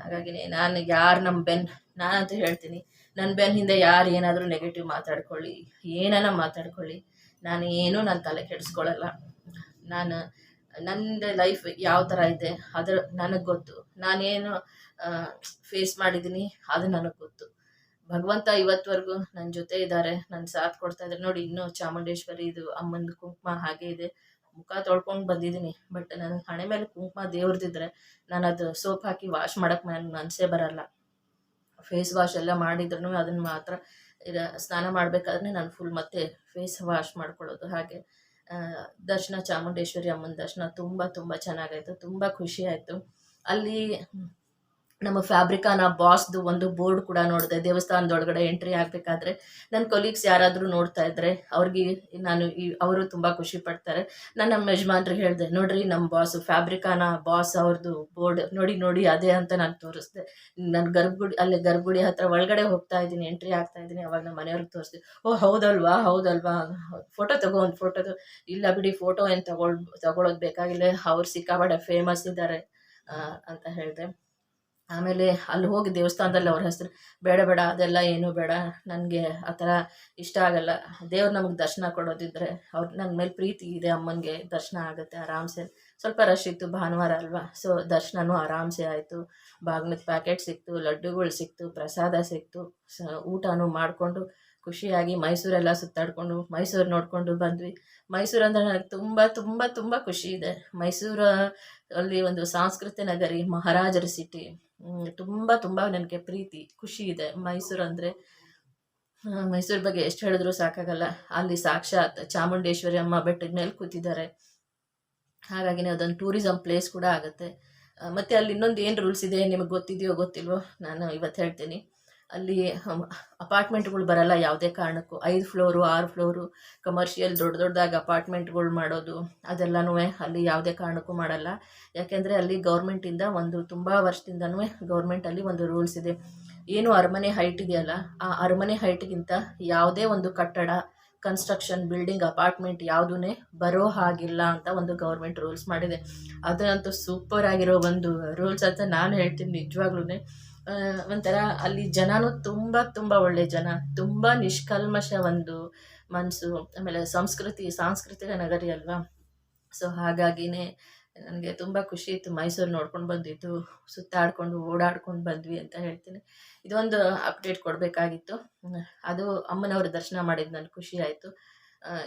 ಹಾಗಾಗಿ ನಾನು ಯಾರು ನಮ್ಮ ಬೆನ್? ನಾನಂತೂ ಹೇಳ್ತೀನಿ ನನ್ನ ಬೆನ್ ಹಿಂದೆ ಯಾರು ಏನಾದರೂ ನೆಗೆಟಿವ್ ಮಾತಾಡ್ಕೊಳ್ಳಿ. ಏನಾನ ಮಾತಾಡ್ಕೊಳ್ಳಿ. ನಾನು ಏನೂ ನನ್ನ ತಲೆ ಕೆಡಿಸ್ಕೊಳ್ಳಲ್ಲ. ನಾನು ನನ್ನ ಲೈಫ್ ಯಾವ ಥರ ಇದೆ, ಅದರ ನನಗೆ ಗೊತ್ತು. ನಾನೇನು ಫೇಸ್ ಮಾಡಿದ್ದೀನಿ, ಅದು ನನಗೆ ಗೊತ್ತು. ಭಗವಂತ ಇವತ್ವರೆಗೂ ನನ್ನ ಜೊತೆ ಇದ್ದಾರೆ ನನ್ನ ಸಾಥ್ ಕೊಡ್ತಾ ಇದ್ದಾರೆ ನೋಡಿ, ಇನ್ನೂ ಚಾಮುಂಡೇಶ್ವರಿ ಇದು ಅಮ್ಮನ ಕುಂಕುಮ ಹಾಗೆ ಇದೆ. ಮುಖ ತೊಳ್ಕೊಂಡು ಬಂದಿದ್ದೀನಿ. ಬಟ್ ನನ್ನ ಹಣೆ ಮೇಲೆ ಕುಂಕುಮ ದೇವ್ರದಿದ್ರೆ ನಾನು ಅದು ಸೋಪ್ ಹಾಕಿ ವಾಶ್ ಮಾಡೋಕ್ಕೆ ನನಗೆ ಮನಸ್ಸೇ ಬರಲ್ಲ. ಫೇಸ್ ವಾಶ್ ಎಲ್ಲ ಮಾಡಿದ್ರು ಅದನ್ನು ಮಾತ್ರ ಸ್ನಾನ ಮಾಡಬೇಕಾದ್ರೆ ನಾನು ಫುಲ್ ಮತ್ತೆ ಫೇಸ್ ವಾಶ್ ಮಾಡ್ಕೊಳ್ಳೋದು ಹಾಗೆ. ದರ್ಶನ ಚಾಮುಂಡೇಶ್ವರಿ ಅಮ್ಮನ ದರ್ಶನ ತುಂಬ ತುಂಬ ಚೆನ್ನಾಗಾಯಿತು. ತುಂಬ ಖುಷಿ ಆಯ್ತು. ಅಲ್ಲಿ ನಮ್ಮ ಫ್ಯಾಬ್ರಿಕಾನ ಬಾಸ್ದು ಒಂದು ಬೋರ್ಡ್ ಕೂಡ ನೋಡಿದೆ. ದೇವಸ್ಥಾನದೊಳಗಡೆ ಎಂಟ್ರಿ ಆಗಬೇಕಾದ್ರೆ ನನ್ನ ಕೊಲೀಗ್ಸ್ ಯಾರಾದರೂ ನೋಡ್ತಾ ಇದ್ದರೆ ಅವ್ರಿಗೆ ನಾನು ಈ, ಅವರು ತುಂಬ ಖುಷಿ ಪಡ್ತಾರೆ. ನಾನು ನಮ್ಮ ಯಜಮಾನ್ರಿಗೆ ಹೇಳಿದೆ, ನೋಡ್ರಿ ನಮ್ಮ ಬಾಸು ಫ್ಯಾಬ್ರಿಕಾನ ಬಾಸ್ ಅವ್ರದ್ದು ಬೋರ್ಡ್ ನೋಡಿ ನೋಡಿ ಅದೇ ಅಂತ ನಾನು ತೋರಿಸ್ದೆ. ನಾನು ಗರ್ಭಗುಡಿ, ಅಲ್ಲಿ ಗರ್ಭಗುಡಿ ಹತ್ರ ಒಳಗಡೆ ಹೋಗ್ತಾ ಇದ್ದೀನಿ, ಎಂಟ್ರಿ ಆಗ್ತಾ ಇದ್ದೀನಿ, ಅವಾಗ ನಮ್ಮ ಮನೆಯವ್ರಿಗೆ ತೋರಿಸ್ದೆ, ಓ, ಹೌದಲ್ವಾ? ಹೌದಲ್ವಾ? ಫೋಟೋ ತಗೋ, ಒಂದು ಫೋಟೋದು ಇಲ್ಲ ಬಿಡಿ ಫೋಟೋ ಏನು ತಗೊಳ್ ತಗೊಳ್ಳೋದು ಬೇಕಾಗಿಲ್ಲ. ಅವ್ರು ಸಿಕ್ಕಾಪಟ್ಟೆ ಫೇಮಸ್ ಇದ್ದಾರೆ ಅಂತ ಹೇಳಿದೆ. ಆಮೇಲೆ ಅಲ್ಲಿ ಹೋಗಿ ದೇವಸ್ಥಾನದಲ್ಲಿ ಅವ್ರ ಹೆಸರು, ಬೇಡ ಬೇಡ, ಅದೆಲ್ಲ ಏನೂ ಬೇಡ, ನನಗೆ ಆ ಥರ ಇಷ್ಟ ಆಗಲ್ಲ. ದೇವ್ರು ನಮಗೆ ದರ್ಶನ ಕೊಡೋದಿದ್ರೆ ಅವ್ರು ನನ್ನ ಮೇಲೆ ಪ್ರೀತಿ ಇದೆ ಅಮ್ಮನಿಗೆ, ದರ್ಶನ ಆಗುತ್ತೆ ಆರಾಮ್ಸೆ ಸ್ವಲ್ಪ ರಶ್ ಇತ್ತು, ಭಾನುವಾರ ಅಲ್ವಾ? ಸೊ ದರ್ಶನವೂ ಆರಾಮ್ಸೆ ಆಯಿತು. ಬಾಗ್ನದ ಪ್ಯಾಕೆಟ್ ಸಿಕ್ತು, ಲಡ್ಡುಗಳು ಸಿಕ್ತು, ಪ್ರಸಾದ ಸಿಕ್ತು, ಸ, ಊಟನೂ ಮಾಡಿಕೊಂಡು, ಖುಷಿಯಾಗಿ ಮೈಸೂರೆಲ್ಲ ಸುತ್ತಾಡಿಕೊಂಡು, ಮೈಸೂರು ನೋಡಿಕೊಂಡು ಬಂದ್ವಿ. ಮೈಸೂರು ಅಂದರೆ ನನಗೆ ತುಂಬ ತುಂಬ ತುಂಬ ಖುಷಿ ಇದೆ. ಮೈಸೂರು ಅಲ್ಲಿ ಒಂದು ಸಾಂಸ್ಕೃತಿಕ ನಗರಿ, ಮಹಾರಾಜರ ಸಿಟಿ ತುಂಬ ತುಂಬ ನನಗೆ ಪ್ರೀತಿ, ಖುಷಿ ಇದೆ. ಮೈಸೂರು ಅಂದರೆ ಮೈಸೂರು ಬಗ್ಗೆ ಎಷ್ಟು ಹೇಳಿದ್ರು ಸಾಕಾಗಲ್ಲ. ಅಲ್ಲಿ ಸಾಕ್ಷಾತ್ ಚಾಮುಂಡೇಶ್ವರಿ ಅಮ್ಮ ಬೆಟ್ಟದ ಮೇಲೆ ಕೂತಿದ್ದಾರೆ. ಹಾಗಾಗಿ ಅದೊಂದು ಟೂರಿಸಮ್ ಪ್ಲೇಸ್ ಕೂಡ ಆಗುತ್ತೆ. ಮತ್ತೆ ಅಲ್ಲಿ ಇನ್ನೊಂದು ಏನು ರೂಲ್ಸ್ ಇದೆ, ನಿಮಗೆ ಗೊತ್ತಿದೆಯೋ ಗೊತ್ತಿಲ್ವೋ, ನಾನು ಇವತ್ತು ಹೇಳ್ತೀನಿ. ಅಲ್ಲಿ ಅಪಾರ್ಟ್ಮೆಂಟ್ಗಳು ಬರಲ್ಲ ಯಾವುದೇ ಕಾರಣಕ್ಕೂ. ಐದು ಫ್ಲೋರು, ಆರು ಫ್ಲೋರು ಕಮರ್ಷಿಯಲ್ ದೊಡ್ಡ ದೊಡ್ಡದಾಗಿ ಅಪಾರ್ಟ್ಮೆಂಟ್ಗಳು ಮಾಡೋದು, ಅದೆಲ್ಲನೂ ಅಲ್ಲಿ ಯಾವುದೇ ಕಾರಣಕ್ಕೂ ಮಾಡಲ್ಲ. ಯಾಕೆಂದರೆ ಅಲ್ಲಿ ಗೌರ್ಮೆಂಟಿಂದ ಒಂದು ತುಂಬ ವರ್ಷದಿಂದನೂ ಗೌರ್ಮೆಂಟಲ್ಲಿ ಒಂದು ರೂಲ್ಸ್ ಇದೆ. ಏನು ಅರಮನೆ ಹೈಟ್ ಇದೆಯಲ್ಲ ಆ ಅರಮನೆ ಹೈಟ್ಗಿಂತ ಯಾವುದೇ ಒಂದು ಕಟ್ಟಡ ಕನ್ಸ್ಟ್ರಕ್ಷನ್ ಬಿಲ್ಡಿಂಗ್ ಅಪಾರ್ಟ್ಮೆಂಟ್ ಯಾವುದೂ ಬರೋ ಹಾಗಿಲ್ಲ ಅಂತ ಒಂದು ಗೌರ್ಮೆಂಟ್ ರೂಲ್ಸ್ ಮಾಡಿದೆ. ಅದಂತೂ ಸೂಪರ್ ಆಗಿರೋ ಒಂದು ರೂಲ್ಸ್ ಅಂತ ನಾನು ಹೇಳ್ತೀನಿ ನಿಜವಾಗ್ಲೂ ಒಂಥರ ಅಲ್ಲಿ ಜನನೂ ತುಂಬ ತುಂಬ ಒಳ್ಳೆ ಜನ. ತುಂಬ ನಿಷ್ಕಲ್ಮಶ ಒಂದು ಮನಸ್ಸು ಆಮೇಲೆ ಸಂಸ್ಕೃತಿ, ಸಾಂಸ್ಕೃತಿಕ ನಗರಿ ಅಲ್ವಾ? ಸೊ ಹಾಗಾಗಿನೇ ನನಗೆ ತುಂಬ ಖುಷಿ ಇತ್ತು ಮೈಸೂರು ನೋಡ್ಕೊಂಡು ಬಂದಿದ್ದು, ಸುತ್ತಾಡ್ಕೊಂಡು, ಓಡಾಡ್ಕೊಂಡು ಬಂದ್ವಿ ಅಂತ ಹೇಳ್ತೀನಿ. ಇದೊಂದು ಅಪ್ಡೇಟ್ ಕೊಡಬೇಕಾಗಿತ್ತು. ಅದು ಅಮ್ಮನವ್ರ ದರ್ಶನ ಮಾಡಿದ್ದು ನನಗೆ ಖುಷಿ ಆಯಿತು.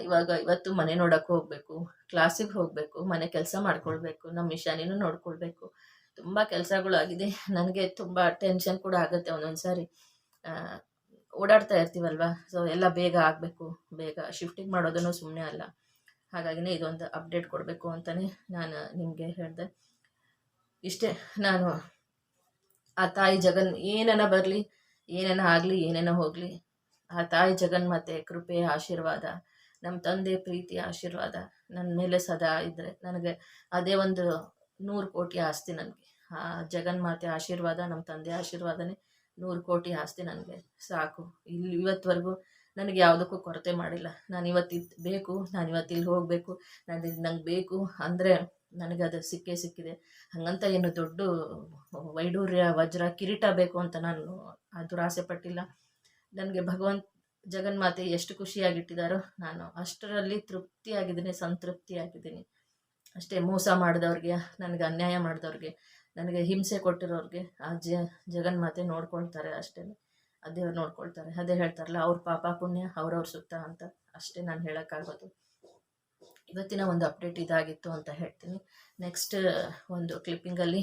ಇವಾಗ ಇವತ್ತು ಮನೆ ನೋಡೋಕ್ಕೆ ಹೋಗಬೇಕು ಕ್ಲಾಸಿಗೆ ಹೋಗಬೇಕು, ಮನೆ ಕೆಲಸ ಮಾಡ್ಕೊಳ್ಬೇಕು ನಮ್ಮ ಮಿಷಾನಿನೂ ನೋಡ್ಕೊಳ್ಬೇಕು. ತುಂಬ ಕೆಲಸಗಳು ಆಗಿದೆ. ನನಗೆ ತುಂಬ ಟೆನ್ಷನ್ ಕೂಡ ಆಗುತ್ತೆ ಒಂದೊಂದು ಸಾರಿ ಓಡಾಡ್ತಾ ಇರ್ತೀವಲ್ವ? ಸೊ ಎಲ್ಲ ಬೇಗ ಆಗಬೇಕು. ಬೇಗ ಶಿಫ್ಟಿಂಗ್ ಮಾಡೋದನ್ನು ಸುಮ್ಮನೆ ಅಲ್ಲ. ಹಾಗಾಗಿನೇ ಇದೊಂದು ಅಪ್ಡೇಟ್ ಕೊಡಬೇಕು ಅಂತಲೇ ನಾನು ನಿಮಗೆ ಹೇಳಿದೆ. ಇಷ್ಟೇ, ನಾನು ಆ ತಾಯಿ ಜಗನ್ ಏನನ ಬರಲಿ, ಏನೇನ ಆಗಲಿ, ಏನೇನ ಹೋಗಲಿ, ಆ ತಾಯಿ ಜಗನ್ಮಾತೆ ಕೃಪೆ, ಆಶೀರ್ವಾದ ನಮ್ಮ ತಂದೆ ಪ್ರೀತಿ, ಆಶೀರ್ವಾದ ನನ್ನ ಮೇಲೆ ಸದಾ ಇದ್ದರೆ ನನಗೆ ಅದೇ ಒಂದು ನೂರು ಕೋಟಿ ಆಸ್ತಿ ನನಗೆ. ಜಗನ್ಮಾತೆ ಆಶೀರ್ವಾದ ನಮ್ಮ ತಂದೆ ಆಶೀರ್ವಾದನೇ ನೂರು ಕೋಟಿ ಆಸ್ತಿ ನನಗೆ. ಸಾಕು. ಇಲ್ಲಿ ಇವತ್ತುವರೆಗೂ ನನಗೆ ಯಾವುದಕ್ಕೂ ಕೊರತೆ ಮಾಡಿಲ್ಲ. ನಾನು ಇವತ್ತಿ ಬೇಕು, ನಾನು ಇವತ್ತು ಇಲ್ಲಿ ಹೋಗಬೇಕು, ನಾನು ನಂಗೆ ಬೇಕು ಅಂದರೆ ನನಗೆ ಅದು ಸಿಕ್ಕೇ ಸಿಕ್ಕಿದೆ. ಹಾಗಂತ ಏನು ದೊಡ್ಡ ವೈಡೂರ್ಯ ವಜ್ರ ಕಿರೀಟ ಬೇಕು ಅಂತ ನಾನು ದುರಾಸೆ ಪಟ್ಟಿಲ್ಲ. ನನಗೆ ಭಗವಂತ, ಜಗನ್ಮಾತೆ ಎಷ್ಟು ಖುಷಿಯಾಗಿಟ್ಟಿದ್ದಾರೋ ನಾನು ಅಷ್ಟರಲ್ಲಿ ತೃಪ್ತಿಯಾಗಿದ್ದೀನಿ, ಸಂತೃಪ್ತಿಯಾಗಿದ್ದೀನಿ. ಅಷ್ಟೇ ಮೋಸ ಮಾಡಿದವ್ರಿಗೆ, ನನಗೆ ಅನ್ಯಾಯ ಮಾಡಿದವ್ರಿಗೆ ನನಗೆ ಹಿಂಸೆ ಕೊಟ್ಟಿರೋರಿಗೆ ಆ ಜ ಜಗನ್ಮಾತೆ ನೋಡ್ಕೊಳ್ತಾರೆ ಅಷ್ಟೇ. ಆ ದೇವ್ರು ನೋಡ್ಕೊಳ್ತಾರೆ. ಅದೇ ಹೇಳ್ತಾರಲ್ಲ, ಅವ್ರ ಪಾಪ ಪುಣ್ಯ, ಅವ್ರವ್ರ ಸುತ್ತ ಅಂತ. ಅಷ್ಟೇ ನಾನು ಹೇಳೋಕ್ಕಾಗೋದು. ಇವತ್ತಿನ ಒಂದು ಅಪ್ಡೇಟ್ ಇದಾಗಿತ್ತು ಅಂತ ಹೇಳ್ತೀನಿ. ನೆಕ್ಸ್ಟ್ ಒಂದು ಕ್ಲಿಪ್ಪಿಂಗಲ್ಲಿ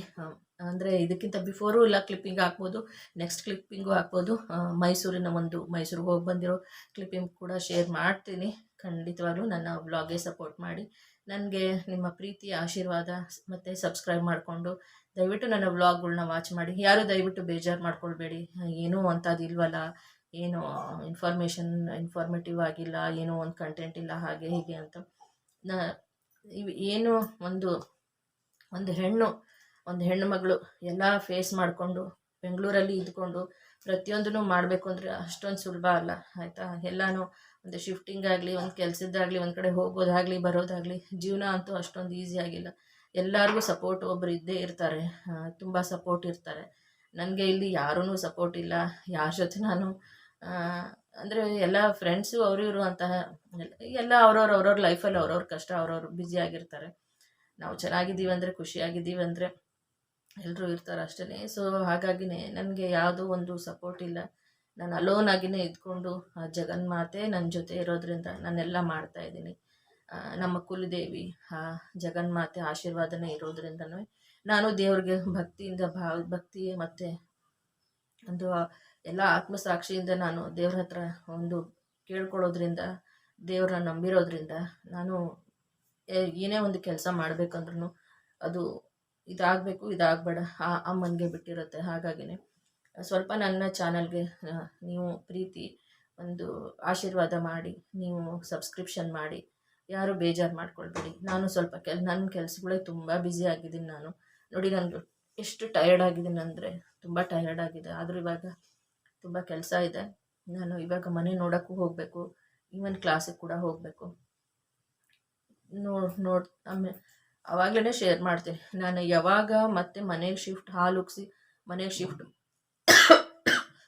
ಅಂದರೆ ಇದಕ್ಕಿಂತ ಬಿಫೋರು ಇಲ್ಲ ಕ್ಲಿಪ್ಪಿಂಗ್ ಹಾಕ್ಬೋದು. ನೆಕ್ಸ್ಟ್ ಕ್ಲಿಪ್ಪಿಂಗು ಹಾಕ್ಬೋದು. ಮೈಸೂರಿನ ಒಂದು, ಮೈಸೂರಿಗೆ ಹೋಗಿ ಬಂದಿರೋ ಕ್ಲಿಪ್ಪಿಂಗ್ ಕೂಡ ಶೇರ್ ಮಾಡ್ತೀನಿ. ಖಂಡಿತವಾಗ್ಲೂ ನನ್ನ ವ್ಲಾಗ್ಗೆ ಸಪೋರ್ಟ್ ಮಾಡಿ. ನನಗೆ ನಿಮ್ಮ ಪ್ರೀತಿ ಆಶೀರ್ವಾದ ಮತ್ತು ಸಬ್ಸ್ಕ್ರೈಬ್ ಮಾಡಿಕೊಂಡು ದಯವಿಟ್ಟು ನನ್ನ ವ್ಲಾಗ್ಗಳನ್ನ ವಾಚ್ ಮಾಡಿ. ಯಾರು ದಯವಿಟ್ಟು ಬೇಜಾರು ಮಾಡ್ಕೊಳ್ಬೇಡಿ. ಏನೂ ಅಂಥದ್ದು ಇಲ್ವಲ್ಲ. ಏನು ಇನ್ಫಾರ್ಮೇಷನ್ ಇನ್ಫಾರ್ಮೇಟಿವ್ ಆಗಿಲ್ಲ. ಏನೋ ಒಂದು ಕಂಟೆಂಟ್ ಇಲ್ಲ. ಹಾಗೆ ಹೀಗೆ ಅಂತ. ನ ಏನು ಒಂದು ಒಂದು ಹೆಣ್ಣು ಒಂದು ಹೆಣ್ಣು ಮಗಳು ಎಲ್ಲ ಫೇಸ್ ಮಾಡಿಕೊಂಡು ಬೆಂಗಳೂರಲ್ಲಿ ಇದ್ಕೊಂಡು ಪ್ರತಿಯೊಂದನ್ನು ಮಾಡಬೇಕು ಅಂದರೆ ಅಷ್ಟೊಂದು ಸುಲಭ ಅಲ್ಲ. ಆಯಿತಾ? ಎಲ್ಲನೂ ಒಂದು ಶಿಫ್ಟಿಂಗ್ ಆಗಲಿ, ಒಂದು ಕೆಲಸದ್ದಾಗಲಿ, ಒಂದು ಕಡೆ ಹೋಗೋದಾಗಲಿ, ಬರೋದಾಗಲಿ, ಜೀವನ ಅಂತೂ ಅಷ್ಟೊಂದು ಈಸಿ ಆಗಿಲ್ಲ. ಎಲ್ಲರಿಗೂ ಸಪೋರ್ಟ್ ಒಬ್ಬರು ಇದ್ದೇ ಇರ್ತಾರೆ. ತುಂಬ ಸಪೋರ್ಟ್ ಇರ್ತಾರೆ. ನನಗೆ ಇಲ್ಲಿ ಯಾರೂ ಸಪೋರ್ಟ್ ಇಲ್ಲ. ಯಾರ ಜೊತೆ ನಾನು ಅಂದರೆ ಎಲ್ಲ ಫ್ರೆಂಡ್ಸು ಅವರು ಇವರು ಅಂತಹ ಎಲ್ಲ ಅವ್ರವ್ರ ಅವ್ರವ್ರ ಲೈಫಲ್ಲಿ ಅವ್ರವ್ರ ಕಷ್ಟ, ಅವ್ರವ್ರು ಆಗಿರ್ತಾರೆ. ನಾವು ಚೆನ್ನಾಗಿದ್ದೀವಿ ಅಂದರೆ ಖುಷಿಯಾಗಿದ್ದೀವಿ ಅಂದರೆ ಎಲ್ಲರೂ ಇರ್ತಾರೆ ಅಷ್ಟೇ ಸೊ ಹಾಗಾಗಿನೇ ನನಗೆ ಯಾವುದೋ ಒಂದು ಸಪೋರ್ಟ್ ಇಲ್ಲ. ನಾನು ಅಲೋನ್ ಆಗಿನೇ ಇದ್ಕೊಂಡು ಆ ಜಗನ್ಮಾತೆ ನನ್ನ ಜೊತೆ ಇರೋದ್ರಿಂದ ನಾನೆಲ್ಲ ಮಾಡ್ತಾಯಿದ್ದೀನಿ ನಮ್ಮ ಕುಲದೇವಿ ಆ ಜಗನ್ಮಾತೆ ಆಶೀರ್ವಾದನೇ ಇರೋದ್ರಿಂದನೂ ನಾನು ದೇವ್ರಿಗೆ ಭಕ್ತಿಯಿಂದ ಭಾವ ಭಕ್ತಿ ಮತ್ತು ಒಂದು ಎಲ್ಲ ಆತ್ಮಸಾಕ್ಷಿಯಿಂದ ನಾನು ದೇವ್ರ ಹತ್ರ ಒಂದು ಕೇಳ್ಕೊಳ್ಳೋದ್ರಿಂದ, ದೇವ್ರನ್ನ ನಂಬಿರೋದ್ರಿಂದ ನಾನು ಏನೇ ಒಂದು ಕೆಲಸ ಮಾಡಬೇಕಂದ್ರೂ ಅದು ಇದಾಗಬೇಕು, ಇದಾಗಬೇಡ, ಆ ಅಮ್ಮನಿಗೆ ಬಿಟ್ಟಿರುತ್ತೆ ಹಾಗಾಗಿನೇ. ಸ್ವಲ್ಪ ನನ್ನ ಚಾನಲ್ಗೆ ನೀವು ಪ್ರೀತಿ ಒಂದು ಆಶೀರ್ವಾದ ಮಾಡಿ, ನೀವು ಸಬ್ಸ್ಕ್ರಿಪ್ಷನ್ ಮಾಡಿ, ಯಾರು ಬೇಜಾರು ಮಾಡ್ಕೊಳ್ಬೇಡಿ. ನಾನು ಸ್ವಲ್ಪ ಕೆಲ್ ನನ್ನ ಕೆಲಸಗಳೇ ತುಂಬ ಬ್ಯುಸಿ ಆಗಿದ್ದೀನಿ ನಾನು. ನೋಡಿ ನನಗೆ ಎಷ್ಟು ಟಯರ್ಡ್ ಆಗಿದ್ದೀನಿ ಅಂದರೆ ತುಂಬ ಟಯರ್ಡ್ ಆಗಿದೆ. ಆದರೂ ಇವಾಗ ತುಂಬ ಕೆಲಸ ಇದೆ. ನಾನು ಇವಾಗ ಮನೆ ನೋಡೋಕ್ಕೂ ಹೋಗಬೇಕು. ಈವನ್ ಕ್ಲಾಸಿಗೆ ಕೂಡ ಹೋಗಬೇಕು. ನೋಡ್ ನೋಡ್ ಆಮೇಲೆ ಆವಾಗಲೇ ಶೇರ್ ಮಾಡ್ತೀನಿ. ನಾನು ಯಾವಾಗ ಮತ್ತೆ ಮನೆಗೆ ಶಿಫ್ಟ್, ಹಾಲು ಉಗಿಸಿ ಮನೆಗೆ ಶಿಫ್ಟ್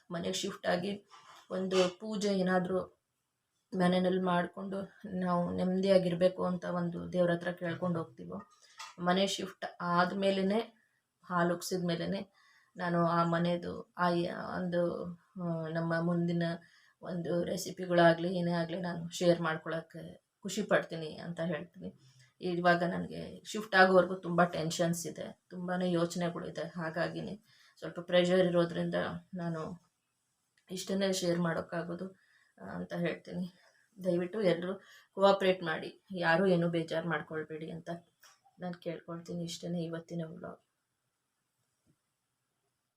ಮನೆಗೆ ಶಿಫ್ಟ್ ಆಗಿ ಒಂದು ಪೂಜೆ ಏನಾದರೂ ಮನೆಯಲ್ಲಿ ಮಾಡಿಕೊಂಡು ನಾವು ನೆಮ್ಮದಿಯಾಗಿರಬೇಕು ಅಂತ ಒಂದು ದೇವ್ರ ಹತ್ರ ಕೇಳ್ಕೊಂಡು ಹೋಗ್ತೀವೋ. ಮನೆ ಶಿಫ್ಟ್ ಆದಮೇಲೆ ಹಾಲು ಉಗ್ಸಿದ ಮೇಲೇ ನಾನು ಆ ಮನೆಯದು ಆ ಒಂದು ನಮ್ಮ ಮುಂದಿನ ಒಂದು ರೆಸಿಪಿಗಳಾಗಲಿ, ಏನೇ ಆಗಲಿ ನಾನು ಶೇರ್ ಮಾಡ್ಕೊಳ್ಳೋಕ್ಕೆ ಖುಷಿ ಪಡ್ತೀನಿ ಅಂತ ಹೇಳ್ತೀನಿ. ಇವಾಗ ನನಗೆ ಶಿಫ್ಟ್ ಆಗೋವರೆಗೂ ತುಂಬ ಟೆನ್ಷನ್ಸ್ ಇದೆ ತುಂಬಾ ಯೋಚನೆಗಳಿದೆ ಹಾಗಾಗಿನೇ ಸ್ವಲ್ಪ ಪ್ರೆಷರ್ ಇರೋದ್ರಿಂದ ನಾನು ಇಷ್ಟನ್ನೇ ಶೇರ್ ಮಾಡೋಕ್ಕಾಗೋದು ಅಂತ ಹೇಳ್ತೀನಿ. ದಯವಿಟ್ಟು ಎಲ್ಲರೂ ಕೋಆಪ್ರೇಟ್ ಮಾಡಿ. ಯಾರೂ ಏನೂ ಬೇಜಾರು ಮಾಡ್ಕೊಳ್ಬೇಡಿ ಅಂತ ನಾನು ಕೇಳ್ಕೊಳ್ತೀನಿ ಇಷ್ಟೇ ಇವತ್ತಿನ ವ್ಲಾಗ್